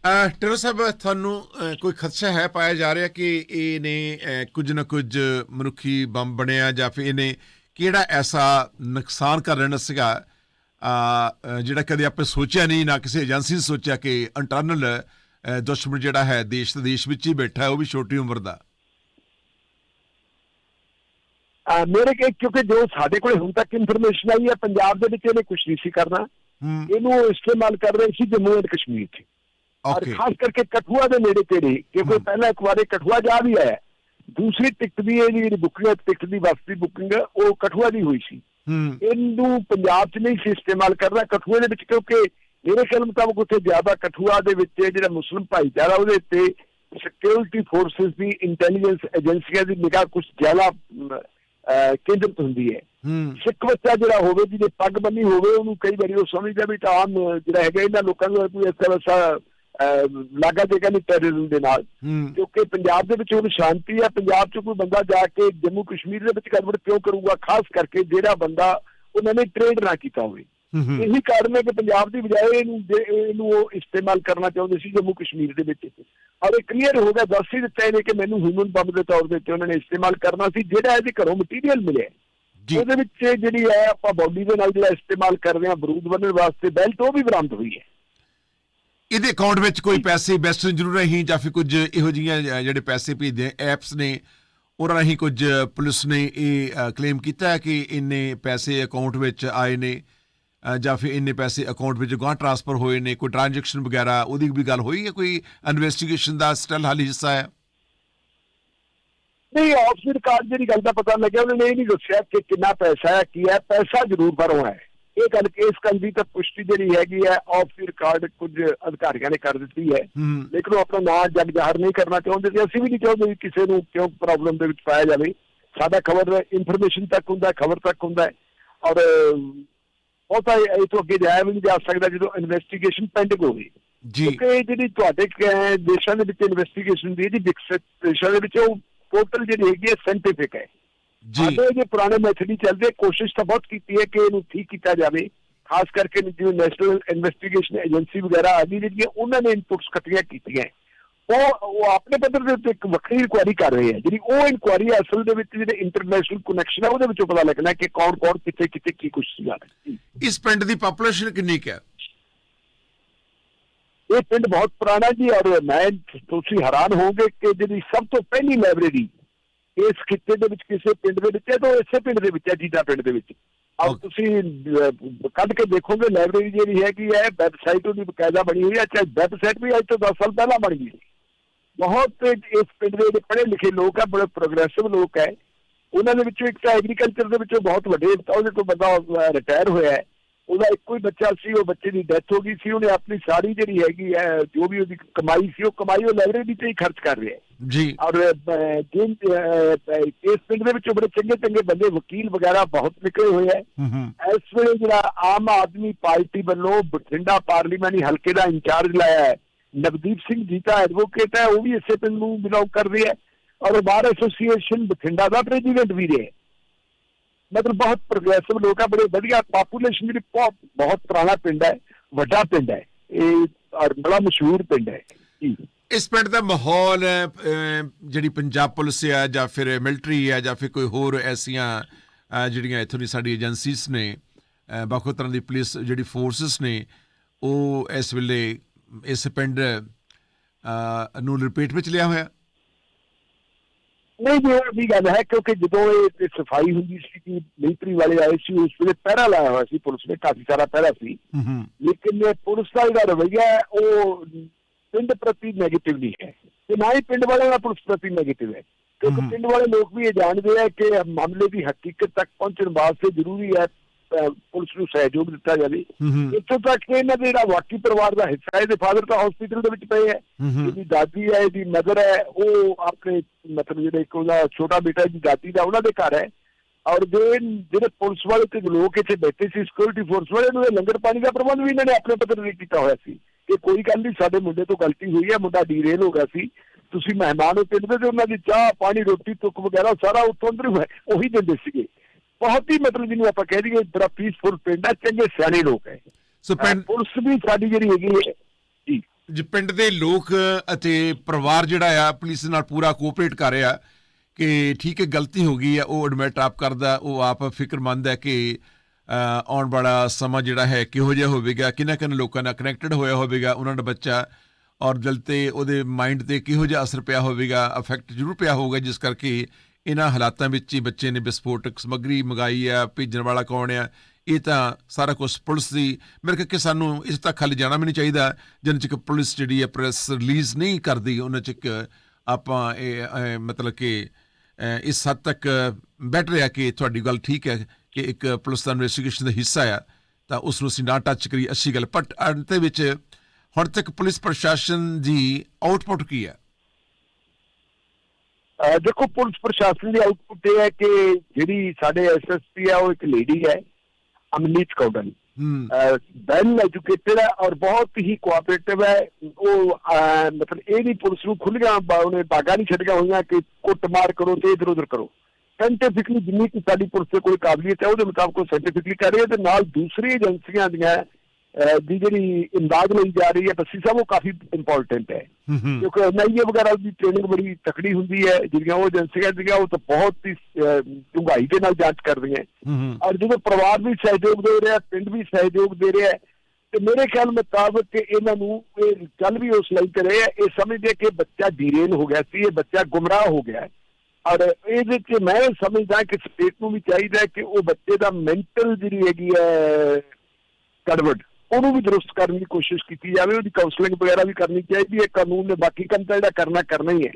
ਅਹ ਟਰੋ ਸਾਹਿਬ ਤੁਹਾਨੂੰ ਕੋਈ ਖਦਸ਼ਾ ਹੈ ਪਾਇਆ ਜਾ ਰਿਹਾ ਕਿ ਇਹ ਨੇ ਕੁਝ ਨਾ ਕੁਝ ਮਨੁੱਖੀ ਬੰਬ ਬਣਿਆ ਜਾਂ ਫਿਰ ਇਹਨੇ ਕਿਹੜਾ ਐਸਾ ਨੁਕਸਾਨ ਕਰ ਲੈਣਾ ਸੀਗਾ? ਜਿਹੜਾ ਕਦੇ ਆਪਾਂ ਸੋਚਿਆ ਨਹੀਂ ਨਾ ਕਿਸੇ ਏਜੰਸੀ ਨੇ ਸੋਚਿਆ ਕਿ ਇੰਟਰਨਲ ਦੁਸ਼ਮਣ ਜਿਹੜਾ ਹੈ ਦੇਸ਼ ਤੇ ਦੇਸ਼ ਵਿੱਚ ਹੀ ਬੈਠਾ ਹੈ ਉਹ ਵੀ ਛੋਟੀ ਉਮਰ ਦਾ। ਮੇਰੇ ਕੇ ਕਿਉਂਕਿ ਜੋ ਸਾਡੇ ਕੋਲ ਹੁਣ ਤੱਕ ਇਨਫੋਰਮੇਸ਼ਨ ਆਈ ਹੈ ਪੰਜਾਬ ਦੇ ਵਿੱਚ ਇਹਨੇ ਕੁਝ ਨਹੀਂ ਸੀ ਕਰਨਾ। ਇਹਨੂੰ ਇਸਤੇਮਾਲ ਕਰ ਰਹੇ ਸੀ ਜੰਮੂ ਐਂਡ ਕਸ਼ਮੀਰ 'ਚ। ਖਾਸ ਕਰਕੇ ਕਠੂਆ ਦੇ ਨੇੜੇ ਤੇੜੇ ਕਿਉਂਕਿ ਹਮ। ਪਹਿਲਾਂ ਇੱਕ ਵਾਰੀ ਕਠੂਆ ਜਾ ਵੀ ਆਇਆ ਦੂਸਰੀ ਟਿਕਟ ਦੀ ਇਹਦੀ ਜਿਹੜੀ ਬੁਕਿੰਗ ਟਿਕਟ ਦੀ ਬੱਸ ਦੀ ਬੁਕਿੰਗ ਉਹ ਕਠੂਆ ਦੀ ਹੋਈ ਸੀ। ਹੂੰ ਇਹਨੂੰ ਪੰਜਾਬ 'ਚ ਨਹੀਂ ਸੀ ਇਸਤੇਮਾਲ ਕਰਨਾ ਕਠੂਏ ਦੇ ਵਿੱਚ ਕਿਉਂਕਿ ਮੇਰੇ ਖਿਆਲ ਮੁਤਾਬਕ ਉੱਥੇ ਜ਼ਿਆਦਾ ਕਠੂਆ ਦੇ ਵਿੱਚ ਜਿਹੜਾ ਮੁਸਲਮ ਭਾਈਚਾਰਾ ਉਹਦੇ ਉੱਤੇ ਸਿਕਿਉਰਿਟੀ ਫੋਰਸਸ ਦੀ ਇੰਟੈਲੀਜੈਂਸ ਏਜੰਸੀਆਂ ਦੀ ਨਿਗਾਹ ਕੁਝ ਜ਼ਿਆਦਾ ਕੇਂਦਰਿਤ ਹੁੰਦੀ ਹੈ। ਹੂੰ ਸਿੱਖ ਬੱਚਾ ਜਿਹੜਾ ਹੋਵੇ ਜਿਹਦੇ ਪੱਗ ਬੰਨੀ ਹੋਵੇ ਉਹਨੂੰ ਕਈ ਵਾਰੀ ਉਹ ਸਮਝਦਾ ਵੀ ਤਾਂ ਆਮ ਜਿਹੜਾ ਹੈਗਾ ਇਹਨਾਂ ਲੋਕਾਂ ਨੂੰ ਕੋਈ ਇਸ ਤਰ੍ਹਾਂ ਦਾ ਲਾਗਾ ਦੇਗਾ ਨਹੀਂ ਟੈਰਰਿਜ਼ਮ ਦੇ ਨਾਲ। ਕਿਉਂਕਿ ਪੰਜਾਬ ਦੇ ਵਿੱਚ ਹੁਣ ਸ਼ਾਂਤੀ ਹੈ ਪੰਜਾਬ 'ਚ ਕੋਈ ਬੰਦਾ ਜਾ ਕੇ ਜੰਮੂ ਕਸ਼ਮੀਰ ਦੇ ਵਿੱਚ ਕਨਵਰਟ ਕਿਉਂ ਕਰੂਗਾ? ਖਾਸ ਕਰਕੇ ਜਿਹੜਾ ਬੰਦਾ ਉਹਨਾਂ ਨੇ ਟ੍ਰੇਡ ਨਾ ਕੀਤਾ ਹੋਵੇ। ਇਹੀ ਕਾਰਨ ਹੈ ਕਿ ਪੰਜਾਬ ਦੀ ਬਜਾਏ ਇਹਨੂੰ ਇਹਨੂੰ ਉਹ ਇਸਤੇਮਾਲ ਕਰਨਾ ਚਾਹੁੰਦੇ ਸੀ ਜੰਮੂ ਕਸ਼ਮੀਰ ਦੇ ਵਿੱਚ। ਔਰ ਇਹ ਕਲੀਅਰ ਹੋ ਗਿਆ ਦੱਸ ਹੀ ਦਿੱਤਾ ਇਹਨੇ ਕਿ ਮੈਨੂੰ ਹਿਊਮਨ ਬੰਬ ਦੇ ਤੌਰ ਉੱਤੇ ਉਹਨਾਂ ਨੇ ਇਸਤੇਮਾਲ ਕਰਨਾ ਸੀ ਜਿਹੜਾ ਇਹਦੇ ਘਰੋਂ ਮਟੀਰੀਅਲ ਮਿਲਿਆ ਉਹਦੇ ਵਿੱਚ ਜਿਹੜੀ ਹੈ ਆਪਾਂ ਬੋਡੀ ਦੇ ਨਾਲ ਜਿਹੜਾ ਇਸਤੇਮਾਲ ਕਰਦੇ ਹਾਂ ਬਰੂਦ ਬੰਨਣ ਵਾਸਤੇ ਬੈਲਟ ਉਹ ਵੀ ਬਰਾਮਦ ਹੋਈ ਹੈ। ਇਹਦੇ ਅਕਾਊਂਟ ਵਿੱਚ ਕੋਈ ਪੈਸੇ ਵੈਸਟਰਨ ਜ਼ਰੂਰ ਨਹੀਂ ਜਾਂ ਫਿਰ ਕੁਝ ਇਹੋ ਜਿਹੀਆਂ ਜਿਹੜੇ ਪੈਸੇ ਭੇਜਦੇ ਐਪਸ ਨੇ, ਉਹਨਾਂ ਰਾਹੀਂ ਕੁਝ ਪੁਲਿਸ ਨੇ ਇਹ ਕਲੇਮ ਕੀਤਾ ਹੈ ਕਿ ਇੰਨੇ ਪੈਸੇ ਅਕਾਊਂਟ ਵਿੱਚ ਆਏ ਨੇ ਜਾਂ ਫਿਰ ਇੰਨੇ ਪੈਸੇ ਅਕਾਊਂਟ ਵਿੱਚ ਗਾਂ ਟ੍ਰਾਂਸਫਰ ਹੋਏ ਨੇ, ਕੋਈ ਟ੍ਰਾਂਜੈਕਸ਼ਨ ਵਗੈਰਾ, ਉਹਦੀ ਵੀ ਗੱਲ ਹੋਈ ਹੈ? ਕੋਈ ਇਨਵੈਸਟੀਗੇਸ਼ਨ ਦਾ ਸਟਿਲ ਹਾਲੀ ਹਿੱਸਾ ਹੈ? ਨਹੀਂ ਆਫ ਦੀ ਜਿਹੜੀ ਗੱਲ ਦਾ ਪਤਾ ਲੱਗਿਆ, ਉਹਨਾਂ ਨੇ ਇਹ ਨਹੀਂ ਦੱਸਿਆ ਕਿ ਕਿੰਨਾ ਪੈਸਾ ਹੈ, ਕੀ ਹੈ, ਪੈਸਾ ਜ਼ਰੂਰ ਭਰੋ ਹੈ। ਇਹ ਗੱਲ ਇਸ ਗੱਲ ਦੀ ਤਾਂ ਪੁਸ਼ਟੀ ਜਿਹੜੀ ਹੈਗੀ ਹੈ ਆਫ ਦੀ ਰਿਕਾਰਡ ਕੁਝ ਅਧਿਕਾਰੀਆਂ ਨੇ ਕਰ ਦਿੱਤੀ ਹੈ। ਲੇਕਿਨ ਉਹ ਆਪਣਾ ਨਾਂ ਜਗ ਜ਼ਾਹਰ ਨਹੀਂ ਕਰਨਾ ਚਾਹੁੰਦੇ ਤੇ ਅਸੀਂ ਵੀ ਨਹੀਂ ਚਾਹੁੰਦੇ ਕਿਸੇ ਨੂੰ ਕਿਉਂ ਪ੍ਰੋਬਲਮ ਦੇ ਵਿੱਚ ਪਾਇਆ ਜਾਵੇ। ਸਾਡਾ ਖਬਰ ਇਨਫੋਰਮੇਸ਼ਨ ਤੱਕ ਹੁੰਦਾ ਖਬਰ ਤੱਕ ਹੁੰਦਾ ਔਰ ਬਹੁਤਾ ਇਹ ਤੋਂ ਅੱਗੇ ਜਾਇਆ ਵੀ ਨਹੀਂ ਜਾ ਸਕਦਾ ਜਦੋਂ ਇਨਵੈਸਟੀਗੇਸ਼ਨ ਪੈਂਡਿੰਗ ਹੋਵੇ। ਜੀ। ਕਿਉਂਕਿ ਜਿਹੜੀ ਤੁਹਾਡੇ ਦੇਸ਼ਾਂ ਦੇ ਵਿੱਚ ਇਨਵੈਸਟੀਗੇਸ਼ਨ ਦੀ ਜੀ ਵਿਕਸਿਤ ਦੇਸ਼ਾਂ ਦੇ ਵਿੱਚ ਉਹ ਟੋਟਲ ਜਿਹੜੀ ਹੈਗੀ ਹੈ ਸਾਇੰਟੀਫਿਕ ਹੈ। ਸਾਡੇ ਜੇ ਪੁਰਾਣੇ ਮੈਥਡ ਹੀ ਚੱਲਦੇ ਕੋਸ਼ਿਸ਼ ਤਾਂ ਬਹੁਤ ਕੀਤੀ ਹੈ ਕਿ ਇਹਨੂੰ ਠੀਕ ਕੀਤਾ ਜਾਵੇ। ਖਾਸ ਕਰਕੇ ਜਿਵੇਂ ਨੈਸ਼ਨਲ ਇਨਵੈਸਟੀਗੇਸ਼ਨ ਏਜੰਸੀ ਵਗੈਰਾ ਆਦਿ ਜਿਹੜੀਆਂ ਉਹਨਾਂ ਨੇ ਇਨਪੁਟਸ ਇਕੱਠੀਆਂ ਕੀਤੀਆਂ। ਉਹ ਉਹ ਆਪਣੇ ਪੱਧਰ ਦੇ ਉੱਤੇ ਇੱਕ ਵੱਖਰੀ ਇਨਕੁਆਇਰੀ ਕਰ ਰਹੇ ਆ। ਜਿਹੜੀ ਉਹ ਇਨਕੁਆਇਰੀ ਅਸਲ ਦੇ ਵਿੱਚ ਜਿਹੜੇ ਇੰਟਰਨੈਸ਼ਨਲ ਕਨੈਕਸ਼ਨ ਹੈ ਉਹਦੇ ਵਿੱਚੋਂ ਪਤਾ ਲੱਗਣਾ ਕਿ ਕੌਣ ਕੌਣ ਕਿੱਥੇ ਕਿੱਥੇ ਕੀ ਕੁਝ ਸੀਗਾ ਜੀ। ਇਸ ਪਿੰਡ ਦੀ ਪਾਪੂਲੇਸ਼ਨ ਕਿੰਨੀ ਕੁ ਹੈ? ਇਹ ਪਿੰਡ ਬਹੁਤ ਪੁਰਾਣਾ ਜੀ ਔਰ ਮੈਂ ਤੁਸੀਂ ਹੈਰਾਨ ਹੋਵੋਗੇ ਕਿ ਜਿਹੜੀ ਸਭ ਤੋਂ ਪਹਿਲੀ ਲਾਇਬ੍ਰੇਰੀ ਇਸ ਖਿੱਤੇ ਦੇ ਵਿੱਚ ਕਿਸੇ ਪਿੰਡ ਦੇ ਵਿੱਚ ਹੈ ਤਾਂ ਇਸੇ ਪਿੰਡ ਦੇ ਵਿੱਚ ਹੈ ਜੀਦਾ ਪਿੰਡ ਦੇ ਵਿੱਚ। Okay. ਤੁਸੀਂ ਕੱਢ ਕੇ ਦੇਖੋਗੇ ਲਾਇਬ੍ਰੇਰੀ ਜਿਹੜੀ ਹੈ ਵੈਬਸਾਈਟ ਉਹਦੀ ਬਕਾਇਦਾ ਬਣੀ ਹੋਈ ਹੈ। ਅੱਛਾ ਵੈਬਸਾਈਟ ਵੀ ਅੱਜ ਤੋਂ 10 ਸਾਲ ਪਹਿਲਾਂ ਬਣ ਸੀ। ਬਹੁਤ ਇਸ ਪਿੰਡ ਦੇ ਜਿਹੜੇ ਪੜ੍ਹੇ ਲਿਖੇ ਲੋਕ ਆ ਬੜੇ ਪ੍ਰੋਗਰੈਸਿਵ ਲੋਕ ਹੈ। ਉਹਨਾਂ ਦੇ ਵਿੱਚੋਂ ਇੱਕ ਤਾਂ ਐਗਰੀਕਲਚਰ ਦੇ ਵਿੱਚੋਂ ਬਹੁਤ ਵੱਡੇ ਉਹਦੇ ਤੋਂ ਬੰਦਾ ਰਿਟਾਇਰ ਹੋਇਆ ਹੈ। ਉਹਦਾ ਇੱਕੋ ਹੀ ਬੱਚਾ ਸੀ ਉਹ ਬੱਚੇ ਦੀ ਡੈਥ ਹੋ ਗਈ ਸੀ ਉਹਨੇ ਆਪਣੀ ਸਾਰੀ ਜਿਹੜੀ ਹੈਗੀ ਹੈ ਜੋ ਵੀ ਉਹਦੀ ਕਮਾਈ ਸੀ ਉਹ ਕਮਾਈ ਉਹ ਲਾਇਬ੍ਰੇਰੀ ਤੇ ਹੀ ਖਰਚ ਕਰ ਰਿਹਾ ਜੀ। ਔਰ ਜਿਨ ਇਸ ਪਿੰਡ ਦੇ ਵਿੱਚੋਂ ਬੜੇ ਚੰਗੇ ਚੰਗੇ ਬੰਦੇ ਵਕੀਲ ਵਗੈਰਾ ਬਹੁਤ ਨਿਕਲੇ ਹੋਏ ਹੂੰ। ਇਸ ਵੇਲੇ ਜਿਹੜਾ ਆਮ ਆਦਮੀ ਪਾਰਟੀ ਵੱਲੋਂ ਬਠਿੰਡਾ ਪਾਰਲੀਮਾਨੀ ਹਲਕੇ ਦਾ ਇੰਚਾਰਜ ਲਾਇਆ ਹੈ ਨਵਦੀਪ ਸਿੰਘ ਜੀਤਾ ਐਡਵੋਕੇਟ ਹੈ ਉਹ ਵੀ ਇਸੇ ਪਿੰਡ ਨੂੰ ਬਿਲੋਂਗ ਕਰਦੇ ਹੈ। ਔਰ ਬਾਰ ਐਸੋਸੀਏਸ਼ਨ ਬਠਿੰਡਾ ਦਾ ਪ੍ਰੈਜ਼ੀਡੈਂਟ ਵੀ ਰਹੇ ਮਤਲਬ ਬਹੁਤ ਪ੍ਰੋਗਰੈਸਿਵ ਲੋਕ ਆ ਬੜੇ ਵਧੀਆ ਪਾਪੂਲੇਸ਼ਨ ਜਿਹੜੀ ਬਹੁਤ ਬਹੁਤ ਪੁਰਾਣਾ ਪਿੰਡ ਹੈ ਵੱਡਾ ਪਿੰਡ ਹੈ ਇਹ ਬੜਾ ਮਸ਼ਹੂਰ ਪਿੰਡ ਹੈ ਇਸ ਪਿੰਡ ਦਾ ਮਾਹੌਲ ਜਿਹੜੀ ਪੰਜਾਬ ਪੁਲਿਸ ਆ ਜਾਂ ਫਿਰ ਮਿਲਟਰੀ ਆ ਜਾਂ ਫਿਰ ਕੋਈ ਹੋਰ ਐਸੀਆਂ ਜਿਹੜੀਆਂ ਇੱਥੋਂ ਦੀ ਸਾਡੀ ਏਜੰਸੀਜ਼ ਨੇ ਅਹ, ਤਰ੍ਹਾਂ ਦੀ ਪੁਲਿਸ ਜਿਹੜੀ ਫੋਰਸਸ ਨੇ ਉਹ ਇਸ ਵੇਲੇ ਇਸ ਪਿੰਡ ਨੂੰ ਰਿਪੀਟ ਵਿੱਚ ਲਿਆ ਹੋਇਆ। ਨਹੀਂ ਜੀ ਇਹ ਵੀ ਗੱਲ ਹੈ ਕਿਉਂਕਿ ਜਦੋਂ ਇਹ ਸਫ਼ਾਈ ਹੁੰਦੀ ਸੀ ਕਿ ਮਿਲਟਰੀ ਵਾਲੇ ਆਏ ਸੀ ਉਸ ਵੇਲੇ ਪਹਿਰਾ ਲਾਇਆ ਹੋਇਆ ਸੀ ਪੁਲਿਸ ਨੇ ਕਾਫੀ ਸਾਰਾ ਪਹਿਰਾ ਸੀ। ਲੇਕਿਨ ਇਹ ਪੁਲਿਸ ਦਾ ਜਿਹੜਾ ਰਵੱਈਆ ਹੈ ਉਹ ਪਿੰਡ ਪ੍ਰਤੀ 네ਗੇਟਿਵ ਨਹੀਂ ਹੈ। ਤੇ ਨਾ ਹੀ ਪਿੰਡ ਵਾਲਿਆਂ ਦਾ ਪੁਲਿਸ ਪ੍ਰਤੀ 네ਗੇਟਿਵ ਹੈ ਕਿਉਂਕਿ। ਪਿੰਡ ਵਾਲੇ ਲੋਕ ਵੀ ਇਹ ਜਾਣਦੇ ਆ ਕਿ ਮਾਮਲੇ ਦੀ ਹਕੀਕਤ ਤੱਕ ਪਹੁੰਚਣ ਵਾਸਤੇ ਜ਼ਰੂਰੀ ਹੈ। ਪੁਲਿਸ ਨੂੰ ਸਹਿਯੋਗ ਦਿੱਤਾ ਜਾਵੇ। ਇੱਥੋਂ ਤੱਕ ਕਿ ਇਹਨਾਂ ਦੇ ਜਿਹੜਾ ਵਾਕੀ ਪਰਿਵਾਰ ਦਾ ਹਿੱਸਾ ਹੈ ਇਹਦੇ ਫਾਦਰ ਤਾਂ ਹਸਪੀਟਲ ਦੇ ਵਿੱਚ ਪਏ ਹੈ। ਇਹਦੀ ਦਾਦੀ ਹੈ ਇਹਦੀ ਮਦਰ ਹੈ ਉਹ ਆਪਣੇ ਮਤਲਬ ਜਿਹੜੇ ਇੱਕ ਉਹਦਾ ਛੋਟਾ ਬੇਟਾ ਦੀ ਦਾਦੀ ਦਾ ਉਹਨਾਂ ਦੇ ਘਰ ਹੈ। ਔਰ ਜੇ ਜਿਹੜੇ ਪੁਲਿਸ ਵਾਲੇ ਤੇ ਲੋਕ ਇੱਥੇ ਬੈਠੇ ਸੀ ਸਿਕਿਉਰਿਟੀ ਫੋਰਸ ਵਾਲੇ ਨੂੰ ਇਹ ਲੰਗਰ ਪਾਣੀ ਦਾ ਪ੍ਰਬੰਧ ਵੀ ਇਹਨਾਂ ਨੇ ਆਪਣੇ ਪੱਧਰ ਤੇ ਕੀਤਾ ਹੋਇਆ ਸੀ। ਕਿ ਕੋਈ ਗੱਲ ਨਹੀਂ ਸਾਡੇ ਮੁੰਡੇ ਤੋਂ ਗਲਤੀ ਹੋਈ ਹੈ ਮੁੰਡਾ ਡੀਰੇਲ ਹੋ ਗਿਆ ਸੀ। ਤੁਸੀਂ ਮਹਿਮਾਨ ਹੋ ਪਿੰਡ ਦੇ ਤੇ ਉਹਨਾਂ ਦੀ ਚਾਹ ਪਾਣੀ ਰੋਟੀ ਤੁੱਕ ਵਗੈਰਾ ਸਾਰਾ ਉੱਥੋਂ ਅੰਦਰ ਹੈ ਉਹੀ ਦਿੰਦੇ ਸੀਗੇ। ਬਹੁਤ ਹੀ ਮਤਲਬ ਜਿਹਨੂੰ ਆਪਾਂ ਕਹਿ ਦਈਏ ਬੜਾ ਪੀਸਫੁਲ ਪਿੰਡ ਹੈ ਚੰਗੇ ਸਿਆਣੇ ਲੋਕ ਹੈ ਸੋ ਪਿੰਡ ਪੁਲਿਸ ਵੀ ਸਾਡੀ ਜਿਹੜੀ ਹੈਗੀ ਹੈ ਜੀ। ਜੇ ਪਿੰਡ ਦੇ ਲੋਕ ਅਤੇ ਪਰਿਵਾਰ ਜਿਹੜਾ ਆ ਪੁਲਿਸ ਨਾਲ ਪੂਰਾ ਕੋਆਪਰੇਟ ਕਰ ਰਿਹਾ ਕਿ ਠੀਕ ਹੈ ਗਲਤੀ ਹੋ ਗਈ ਹੈ ਉਹ ਐਡਮਿਟ ਆਪ ਕਰਦਾ ਉਹ ਆਪ ਫਿਕਰਮੰਦ ਹੈ ਕਿ ਆਉਣ ਵਾਲਾ ਸਮਾਂ ਜਿਹੜਾ ਹੈ ਕਿਹੋ ਜਿਹਾ ਹੋਵੇਗਾ ਕਿੰਨਾ ਕਿੰਨਾ ਲੋਕਾਂ ਨਾਲ ਕਨੈਕਟਡ ਹੋਇਆ ਹੋਵੇਗਾ ਉਹਨਾਂ ਦਾ ਬੱਚਾ ਔਰ ਦਿਲ ਤੇ ਉਹਦੇ ਮਾਈਂਡ ਤੇ ਕਿਹੋ ਜਿਹਾ ਅਸਰ ਪਿਆ ਹੋਵੇਗਾ ਇਫੈਕਟ ਜ਼ਰੂਰ ਪਿਆ ਹੋਊਗਾ ਜਿਸ ਕਰਕੇ ਇਹਨਾਂ ਹਾਲਾਤਾਂ ਵਿੱਚ ਹੀ ਬੱਚੇ ਨੇ ਵਿਸਫੋਟਕ ਸਮੱਗਰੀ ਮੰਗਾਈ ਆ, ਭੇਜਣ ਵਾਲਾ ਕੌਣ ਆ? ਇਹ ਤਾਂ ਸਾਰਾ ਕੁਝ ਪੁਲਿਸ ਦੀ ਮੇਰੇ ਖਿਆਲ ਕਿ ਸਾਨੂੰ ਇਸ ਤੱਕ ਖਾਲੀ ਜਾਣਾ ਵੀ ਨਹੀਂ ਚਾਹੀਦਾ, ਜਿੰਨ ਚਿਕ ਪੁਲਿਸ ਜਿਹੜੀ ਹੈ ਪ੍ਰੈਸ ਰਿਲੀਜ਼ ਨਹੀਂ ਕਰਦੀ, ਉਹਨਾਂ ਚਿਕ ਆਪਾਂ ਇਹ ਮਤਲਬ ਕਿ ਇਸ ਹੱਦ ਤੱਕ ਬੈਟਰ ਹੈ ਕਿ ਤੁਹਾਡੀ ਗੱਲ ਠੀਕ ਹੈ ਕਿ ਇੱਕ ਪੁਲਿਸ ਦਾ ਇਨਵੈਸਟੀਗੇਸ਼ਨ ਦਾ ਹਿੱਸਾ ਆ, ਤਾਂ ਉਸ ਨੂੰ ਅਸੀਂ ਨਾ ਟੱਚ ਕਰੀ ਅੱਛੀ ਗੱਲ। ਬਟ ਅੰਤ ਦੇ ਵਿੱਚ ਹੁਣ ਤੱਕ ਪੁਲਿਸ ਪ੍ਰਸ਼ਾਸਨ ਦੀ ਆਊਟਪੁੱਟ ਕੀ ਹੈ ਦੇਖੋ ਪੁਲਿਸ ਪ੍ਰਸ਼ਾਸਨ ਦੀ ਆਊਟਪੁੱਟ ਇਹ ਹੈ ਕਿ ਜਿਹੜੀ ਸਾਡੇ ਐਸਐਸਪੀ ਹੈ ਉਹ ਇੱਕ ਲੇਡੀ ਹੈ ਅਮਨੀਤ ਕੌਡਨ। ਵੈਲ ਐਜੂਕੇਟਡ ਹੈ ਔਰ ਬਹੁਤ ਹੀ ਕੋਆਪਰੇਟਿਵ ਹੈ। ਉਹ ਮਤਲਬ ਇਹ ਨਹੀਂ ਪੁਲਿਸ ਨੂੰ ਖੁੱਲੀਆਂ ਬਾ- ਉਹਨੇ ਬਾਗਾ ਨਹੀਂ ਛੱਡੀਆਂ ਹੋਈਆਂ ਕਿ ਕੁੱਟਮਾਰ ਕਰੋ ਤੇ ਇਧਰ ਉਧਰ ਕਰੋ। ਸਾਇੰਟੀਫਿਕਲੀ ਜਿੰਨੀ ਕਿ ਸਾਡੀ ਪੁਲਿਸ ਦੇ ਕੋਲ ਕਾਬਲੀਅਤ ਹੈ ਉਹਦੇ ਮੁਤਾਬਕ ਉਹ ਸਾਇੰਟੀਫਿਕਲੀ ਕਰ ਰਹੀ ਹੈ ਤੇ ਨਾਲ ਦੂਸਰੀ ਏਜੰਸੀਆਂ ਦੀਆਂ ਦੀ ਜਿਹੜੀ ਇਮਦਾਦ ਲਈ ਜਾ ਰਹੀ ਹੈ ਬੱਸੀ ਸਾਹਿਬ ਉਹ ਕਾਫੀ ਇੰਪੋਰਟੈਂਟ ਹੈ। ਕਿਉਂਕਿ ਐਨਆਈਏ ਵਗੈਰਾ ਦੀ ਟ੍ਰੇਨਿੰਗ ਬੜੀ ਤਕੜੀ ਹੁੰਦੀ ਹੈ ਜਿਹੜੀਆਂ ਉਹ ਏਜੰਸੀਆਂ ਦੀਆਂ ਉਹ ਤਾਂ ਬਹੁਤ ਹੀ ਡੂੰਘਾਈ ਦੇ ਨਾਲ ਜਾਂਚ ਕਰਦੀਆਂ ਔਰ ਜਦੋਂ ਪਰਿਵਾਰ ਵੀ ਸਹਿਯੋਗ ਦੇ ਰਿਹਾ ਪਿੰਡ ਵੀ ਸਹਿਯੋਗ ਦੇ ਰਿਹਾ ਤੇ ਮੇਰੇ ਖਿਆਲ ਮੁਤਾਬਕ ਕਿ ਇਹਨਾਂ ਨੂੰ ਇਹ ਗੱਲ ਵੀ ਉਸ ਲਈ ਤੇ ਰਹੇ ਇਹ ਸਮਝਦੇ ਕਿ ਬੱਚਾ ਡੀਰੇਲ ਹੋ ਗਿਆ ਸੀ ਇਹ ਬੱਚਾ ਗੁੰਮਰਾਹ ਹੋ ਗਿਆ। ਔਰ ਇਹਦੇ ਚ ਮੈਂ ਸਮਝਦਾ ਕਿ ਸਟੇਟ ਨੂੰ ਵੀ ਚਾਹੀਦਾ ਹੈ ਕਿ ਉਹ ਬੱਚੇ ਦਾ ਮੈਂਟਲ ਜਿਹੜੀ ਹੈਗੀ ਹੈ ਗੜਬੜ ਉਹਨੂੰ ਵੀ ਦਰੁਸਤ ਕਰਨ ਦੀ ਕੋਸ਼ਿਸ਼ ਕੀਤੀ ਜਾਵੇ ਉਹਦੀ ਕਾਉਂਸਲਿੰਗ ਵਗੈਰਾ ਵੀ ਕਰਨੀ ਚਾਹੀਦੀ ਹੈ ਕਾਨੂੰਨ ਨੇ ਬਾਕੀ ਕੰਮ ਤਾਂ ਜਿਹੜਾ ਕਰਨਾ ਕਰਨਾ ਹੀ ਹੈ।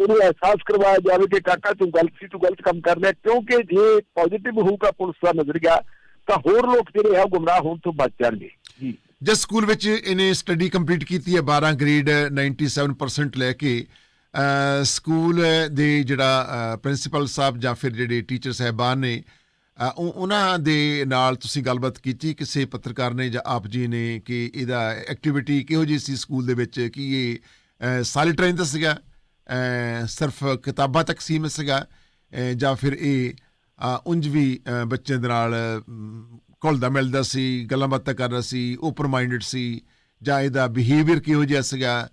ਉਹਨੂੰ ਅਹਿਸਾਸ ਕਰਵਾਇਆ ਜਾਵੇ ਕਿ ਕਾਕਾ ਤੂੰ ਗਲਤ ਸੀ ਤੂੰ ਗਲਤ ਕੰਮ ਕਰ ਰਿਹਾ ਕਿਉਂਕਿ ਜੇ ਪੋਜ਼ਿਟਿਵ ਹੋਊਗਾ ਪੁਲਿਸ ਦਾ ਨਜ਼ਰੀਆ ਤਾਂ ਹੋਰ ਲੋਕ ਜਿਹੜੇ ਆ ਗੁੰਮਰਾਹ ਹੋਣ ਤੋਂ ਬਚ ਜਾਣਗੇ। ਜੀ। ਜਿਸ ਸਕੂਲ ਵਿੱਚ ਇਹਨੇ ਸਟੱਡੀ ਕੰਪਲੀਟ ਕੀਤੀ ਹੈ 12 ਗ੍ਰੇਡ 97% ਲੈ ਕੇ ਸਕੂਲ ਦੇ ਜਿਹੜਾ ਪ੍ਰਿੰਸੀਪਲ ਸਾਹਿਬ ਜਾਂ ਫਿਰ ਜਿਹੜੇ ਟੀਚਰ ਸਹਿਬਾਨ ਨੇ ਉਹਨਾਂ ਦੇ ਨਾਲ ਤੁਸੀਂ ਗੱਲਬਾਤ ਕੀਤੀ ਕਿਸੇ ਪੱਤਰਕਾਰ ਨੇ ਜਾਂ ਆਪ ਜੀ ਨੇ ਕਿ ਇਹਦਾ ਐਕਟੀਵਿਟੀ ਕਿਹੋ ਜਿਹੀ ਸੀ ਸਕੂਲ ਦੇ ਵਿੱਚ ਕਿ ਇਹ ਸਾਲਿਟਰਾਈਨ ਦਾ ਸੀਗਾ ਸਿਰਫ ਕਿਤਾਬਾਂ ਤੱਕ ਸੀਮਿਤ ਸੀਗਾ ਜਾਂ ਫਿਰ ਇਹ ਅਹ, ਉਂਝ ਵੀ ਅਹ, ਬੱਚਿਆਂ ਦੇ ਨਾਲ ਘੁਲਦਾ ਮਿਲਦਾ ਸੀ ਗੱਲਾਂ ਬਾਤਾਂ ਕਰਦਾ ਸੀ ਓਪਨ ਮਾਈਂਡਡ ਸੀ ਜਾਂ ਇਹਦਾ ਬਿਹੇਵੀਅਰ ਕਿਹੋ ਜਿਹਾ ਸੀਗਾ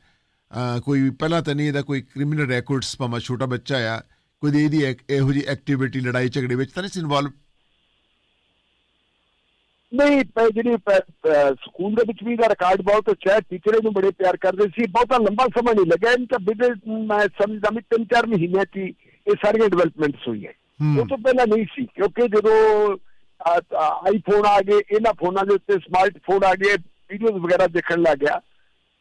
ਕੋਈ ਪਹਿਲਾਂ ਤਾਂ ਨਹੀਂ ਇਹਦਾ ਕੋਈ ਕ੍ਰਿਮੀਨਲ ਰੈਕੋਰਡਸ ਭਾਵੇਂ ਛੋਟਾ ਬੱਚਾ ਆ ਕੋਈ ਇਹਦੀ ਇੱਕ ਇਹੋ ਜਿਹੀ ਐਕਟੀਵਿਟੀ ਲੜਾਈ ਝਗੜੇ ਵਿੱਚ ਤਾਂ ਨਹੀਂ ਸੀ ਇਨਵੋਲਵ ਨਹੀਂ ਪ- ਜਿਹੜੀ ਸਕੂਲ ਦੇ ਵਿੱਚ ਵੀ ਦਾ ਰਿਕਾਰਡ ਬਹੁਤ ਅੱਛਾ ਹੈ। ਟੀਚਰ ਇਹਨੂੰ ਬੜੇ ਪਿਆਰ ਕਰਦੇ ਸੀ। ਬਹੁਤਾ ਲੰਬਾ ਸਮਾਂ ਨਹੀਂ ਲੱਗਿਆ। ਇਹਨੂੰ ਤਾਂ ਬਿਦੇ ਮੈਂ ਸਮਝਦਾ ਵੀ ਤਿੰਨ ਚਾਰ ਮਹੀਨਿਆਂ 'ਚ ਹੀ ਇਹ ਸਾਰੀਆਂ ਡਿਵੈਲਪਮੈਂਟਸ ਹੋਈਆਂ। ਉਹ ਤੋਂ ਪਹਿਲਾਂ ਨਹੀਂ ਸੀ ਕਿਉਂਕਿ ਜਦੋਂ ਆਈਫੋਨ ਆ ਗਏ ਇਹਨਾਂ ਫੋਨਾਂ ਦੇ ਉੱਤੇ ਸਮਾਰਟਫੋਨ ਆ ਗਏ ਵੀਡੀਓਜ਼ ਵਗੈਰਾ ਦੇਖਣ ਲੱਗ ਗਿਆ।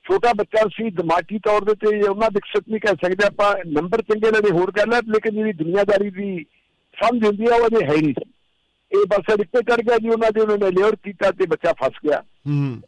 ਛੋਟਾ ਬੱਚਾ ਸੀ ਦਿਮਾਗੀ ਤੌਰ ਦੇ ਤੇ ਉਹਨਾਂ ਵਿਕਸਿਤ ਨਹੀਂ ਕਹਿ ਸਕਦੇ। ਆਪਾਂ ਨੰਬਰ ਚੰਗੇ ਨੇ ਹੋਰ ਗੱਲ ਹੈ ਲੇਕਿਨ ਜਿਹੜੀ ਦੁਨੀਆਦਾਰੀ ਦੀ ਸਮਝ ਹੁੰਦੀ ਹੈ ਉਹ ਅਜੇ ਹੈ ਨਹੀਂ। ਇਹ ਬੱਸ ਅੜਿੱਕੇ ਚੜ ਗਿਆ ਜੀ ਉਹਨਾਂ ਦੇ ਉਹਨਾਂ ਨੇ ਲਿਓਰ ਕੀਤਾ ਤੇ ਬੱਚਾ ਫਸ ਗਿਆ। ਹੂੰ।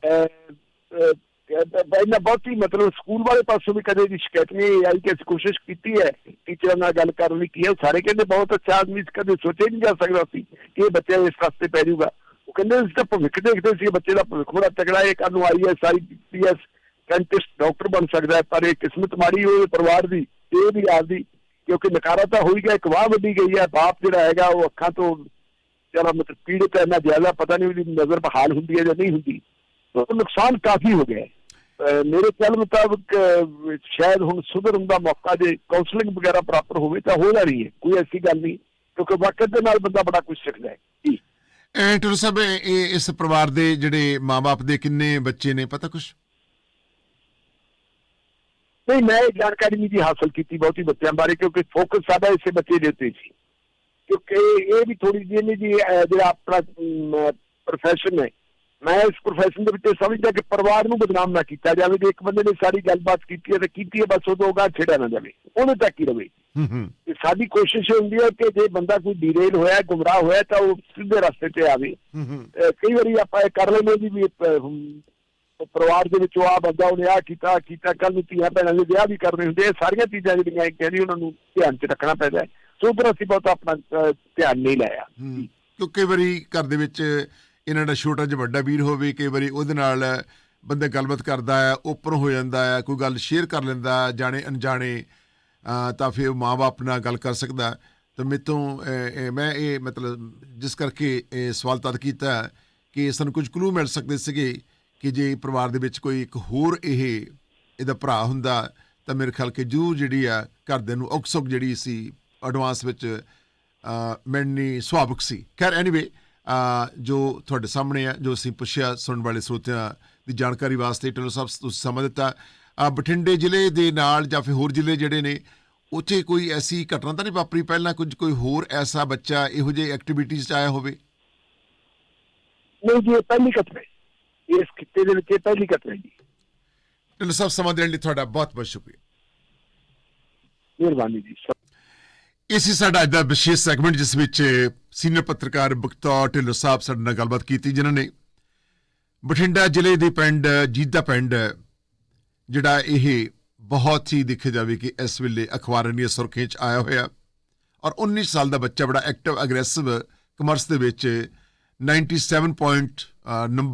ਇਹਨਾਂ ਬਹੁਤੀ ਮਤਲਬ ਸਕੂਲ ਵਾਲੇ ਪਾਸੋਂ ਵੀ ਕਦੇ ਦੀ ਸ਼ਿਕਾਇਤ ਨਹੀਂ ਆਈ ਕਿ ਅਸੀਂ ਕੋਸ਼ਿਸ਼ ਕੀਤੀ ਹੈ ਟੀਚਰਾਂ ਨਾਲ ਗੱਲ ਕਰਨ ਲਈ ਕੀ ਹੈ। ਸਾਰੇ ਕਹਿੰਦੇ ਬਹੁਤ ਅੱਛਾ ਆਦਮੀ ਸੀ, ਕਦੇ ਸੋਚਿਆ ਹੀ ਨਹੀਂ ਜਾ ਸਕਦਾ ਸੀ ਕਿ ਇਹ ਬੱਚਾ ਇਸ ਰਸਤੇ ਪੈ ਜਾਊਗਾ। ਉਹ ਕਹਿੰਦੇ ਅਸੀਂ ਤਾਂ ਭਵਿੱਖ ਦੇਖਦੇ ਸੀ ਬੱਚੇ ਦਾ ਭਵਿੱਖ ਬੜਾ ਤਕੜਾ ਹੈ ਕੱਲ ਨੂੰ ਆਈਐਸ ਆਈਪੀਐਸ ਕੈਂਟਿਸਟ ਡਾਕਟਰ ਬਣ ਸਕਦਾ ਹੈ ਪਰ ਇਹ ਕਿਸਮਤ ਮਾੜੀ ਹੋਈ ਪਰਿਵਾਰ ਦੀ ਇਹ ਵੀ ਆਪਦੀ ਕਿਉਂਕਿ ਨਕਾਰਾ ਤਾਂ ਹੋਈ ਗਿਆ ਇੱਕ ਵਾਹ ਵੱਡੀ ਗਈ ਹੈ ਬਾਪ ਜਿਹੜਾ ਹੈਗਾ ਉਹ ਅੱਖਾਂ ਤੋਂ ਚਲੋ ਮਤਲਬ ਪੀੜਤ ਹੈ ਨਾ ਜ਼ਿਆਦਾ ਪਤਾ ਨਹੀਂ ਉਹਦੀ ਨਜ਼ਰ ਬਹਾਲ ਹੁੰਦੀ ਹੈ ਜਾਂ ਨਹੀਂ ਹੁੰਦੀ। ਤਾਂ ਨੁਕਸਾਨ ਕਾਫੀ ਹੋ ਗਿਆ ਮੇਰੇ ਖਿਆਲ ਮੁਤਾਬਕ ਸ਼ਾਇਦ ਹੁਣ ਸੁਧਰਨ ਦਾ ਮੌਕਾ ਜੇ ਕਾਉਂਸਲਿੰਗ ਵਗੈਰਾ ਪ੍ਰਾਪਰ ਹੋਵੇ ਤਾਂ ਹੋ ਜਾਣੀ ਹੈ ਕੋਈ ਐਸੀ ਗੱਲ ਨਹੀਂ ਕਿਉਂਕਿ ਵਕਤ ਦੇ ਨਾਲ ਬੰਦਾ ਬੜਾ ਕੁਝ ਸਿੱਖਦਾ ਹੈ। ਜੀ। ਐਂ ਟੁਰ ਸਾਹਿਬ ਇਹ ਇਸ ਪਰਿਵਾਰ ਦੇ ਜਿਹੜੇ ਮਾਪੇ ਦੇ ਕਿੰਨੇ ਬੱਚੇ ਨੇ ਪਤਾ ਕੁਛ? ਨਹੀਂ ਮੈਂ ਜਾਣਕਾਰੀ ਨਹੀਂ ਜੀ ਹਾਸਲ ਕੀਤੀ ਬਹੁਤੀ ਬੱਚਿਆਂ ਬਾਰੇ ਕਿਉਂਕਿ ਫੋਕਸ ਸਾਡਾ ਇਸੇ ਬੱਚੇ ਦੇ ਉੱਤੇ ਸੀ। ਕਿਉਂਕਿ ਇਹ ਵੀ ਥੋੜੀ ਜਿਹੀ ਨੇ ਜੀ ਜਿਹੜਾ ਆਪਣਾ ਪ੍ਰੋਫੈਸ਼ਨ ਹੈ। ਮੈਂ ਇਸ ਪ੍ਰੋਫੈਸ਼ਨ ਦੇ ਵਿੱਚ ਸਮਝਦਾ ਕਿ ਪਰਿਵਾਰ ਨੂੰ ਬਦਨਾਮ ਨਾ ਕੀਤਾ ਜਾਵੇ ਜੇ ਇੱਕ ਬੰਦੇ ਨੇ ਸਾਰੀ ਗੱਲਬਾਤ ਕੀਤੀ ਹੈ ਤੇ ਕੀਤੀ ਹੈ ਬਸ ਉਦੋਂ ਗਾ ਛੇੜਿਆ ਨਾ ਜਾਵੇ। ਉਹਨੇ ਤੱਕ ਹੀ ਰਵੇ ਹੂੰ। ਹੂੰ ਸਾਡੀ ਕੋਸ਼ਿਸ਼ ਹੁੰਦੀ ਹੈ ਕਿ ਜੇ ਬੰਦਾ ਕੋਈ ਡੀਰੇਲ ਹੋਇਆ ਗੁੰਮਰਾਹ ਹੋਇਆ ਤਾਂ ਉਹ ਸਿੱਧੇ ਰਸਤੇ ਤੇ ਆਵੇ। ਹੂੰ ਹੂੰ। ਅਹ ਕਈ ਵਾਰੀ ਆਪਾਂ ਇਹ ਕਰ ਲੈਂਦੇ ਜੀ ਵੀ ਪਰਿਵਾਰ ਦੇ ਵਿੱਚੋਂ ਆ ਬੰਦਾ ਉਹਨੇ ਆ ਕੀਤਾ ਕੀਤਾ ਕੱਲ ਨੂੰ ਧੀਆਂ ਭੈਣਾਂ ਦੇ ਵਿਆਹ ਵੀ ਕਰਨੇ ਹੁੰਦੇ ਇਹ ਸਾਰੀਆਂ ਚੀਜ਼ਾਂ ਜਿਹੜੀਆਂ ਕਹਿੰਦੀ ਉਹਨਾਂ ਨੂੰ ਧਿਆਨ 'ਚ ਰੱਖਣਾ ਪੈਂਦਾ ਹੈ। ਸੋ ਉਧਰ ਅਸੀਂ ਬਹੁਤ ਆਪਣਾ ਧਿਆਨ ਨਹੀਂ ਲਾਇਆ। ਕਿਉਂਕਿ ਕਈ ਵਾਰੀ ਘਰ ਦੇ ਵਿੱਚ ਇਹਨਾਂ ਦਾ ਛੋਟਾ ਜਿਹਾ ਵੱਡਾ ਵੀਰ ਹੋਵੇ ਕਈ ਵਾਰੀ ਉਹਦੇ ਨਾਲ ਬੰਦਾ ਗੱਲਬਾਤ ਕਰਦਾ ਹੈ ਓਪਨ ਹੋ ਜਾਂਦਾ ਹੈ ਕੋਈ ਗੱਲ ਸ਼ੇਅਰ ਕਰ ਲੈਂਦਾ ਜਾਣੇ ਅਣਜਾਣੇ ਤਾਂ ਫਿਰ ਮਾਂ-ਬਾਪ ਨਾਲ ਗੱਲ ਕਰ ਸਕਦਾ ਤਾਂ ਮੇਤੋਂ ਅਹ, ਮੈਂ ਇਹ ਮਤਲਬ ਜਿਸ ਕਰਕੇ ਇਹ ਸਵਾਲ ਤਦ ਕੀਤਾ ਕਿ ਸਾਨੂੰ ਕੁਝ ਕਲੂ ਮਿਲ ਸਕਦੇ ਸੀਗੇ ਕਿ ਜੇ ਪਰਿਵਾਰ ਦੇ ਵਿੱਚ ਕੋਈ ਇੱਕ ਹੋਰ ਇਹ ਇਹਦਾ ਭਰਾ ਹੁੰਦਾ ਤਾਂ ਮੇਰੇ ਖਿਆਲ ਕਿ ਜੂ ਜਿਹੜੀ ਆ ਘਰਦਿਆਂ ਨੂੰ ਔਕਸੁਕ ਜਿਹੜੀ ਸੀ ਐਡਵਾਂਸ ਵਿੱਚ ਮਿਲਣੀ ਸੁਭਾਵਿਕ ਸੀ। ਖੈਰ ਐਨੀਵੇ ਜੋ ਤੁਹਾਡੇ ਸਾਹਮਣੇ ਆ ਜੋ ਅਸੀਂ ਪੁੱਛਿਆ ਸੁਣਨ ਵਾਲੇ ਸਰੋਤਿਆਂ ਦੀ ਜਾਣਕਾਰੀ ਵਾਸਤੇ ਟਲੋ ਸਾਹਿਬ ਤੁਸੀਂ ਸਮਾਂ ਦਿੱਤਾ। ਬਠਿੰਡੇ ਜ਼ਿਲ੍ਹੇ ਦੇ ਨਾਲ ਜਾਂ ਫਿਰ ਹੋਰ ਜ਼ਿਲ੍ਹੇ ਜਿਹੜੇ ਨੇ ਉੱਥੇ ਕੋਈ ਐਸੀ ਘਟਨਾ ਤਾਂ ਨਹੀਂ ਵਾਪਰੀ? ਪਹਿਲਾਂ ਕੁਝ ਕੋਈ ਹੋਰ ਐਸਾ ਬੱਚਾ ਇਹੋ ਜਿਹੇ ਐਕਟੀਵਿਟੀਜ਼ 'ਚ ਆਇਆ ਹੋਵੇ? ਨਹੀਂ ਜੀ ਪਹਿਲੀ ਘਟਨਾ ਇਸ ਖਿੱਤੇ ਦੇ ਵਿੱਚ ਪਹਿਲੀ ਘਟਨਾ ਜੀ। ਟਲੋ ਸਾਹਿਬ ਸਮਾਂ ਦੇਣ ਲਈ ਤੁਹਾਡਾ ਬਹੁਤ ਬਹੁਤ ਸ਼ੁਕਰੀਆ। ਮਿਹਰਬਾਨੀ ਜੀ ਇਹ ਸੀ ਸਾਡਾ ਅੱਜ ਦਾ ਵਿਸ਼ੇਸ਼ ਸੈਗਮੈਂਟ, ਜਿਸ ਵਿੱਚ ਸੀਨੀਅਰ ਪੱਤਰਕਾਰ ਬਖਤੌਰ ਢਿੱਲੋਂ ਸਾਹਿਬ ਸਾਡੇ ਨਾਲ ਗੱਲਬਾਤ ਕੀਤੀ, ਜਿਨ੍ਹਾਂ ਨੇ ਬਠਿੰਡਾ ਜ਼ਿਲ੍ਹੇ ਦੇ ਪਿੰਡ ਜੀਦਾ ਪਿੰਡ, ਜਿਹੜਾ ਇਹ ਬਹੁਤ ਹੀ ਦੇਖਿਆ ਜਾਵੇ ਕਿ ਇਸ ਵੇਲੇ ਅਖਬਾਰਾਂ ਦੀਆਂ ਸੁਰਖੀਆਂ 'ਚ ਆਇਆ ਹੋਇਆ ਔਰ 19 ਸਾਲ ਦਾ ਬੱਚਾ ਬੜਾ ਐਕਟਿਵ ਅਗਰੈਸਿਵ ਕਮਰਸ ਦੇ ਵਿੱਚ 97 ਪੁਆਇੰਟ ਨੰਬਰ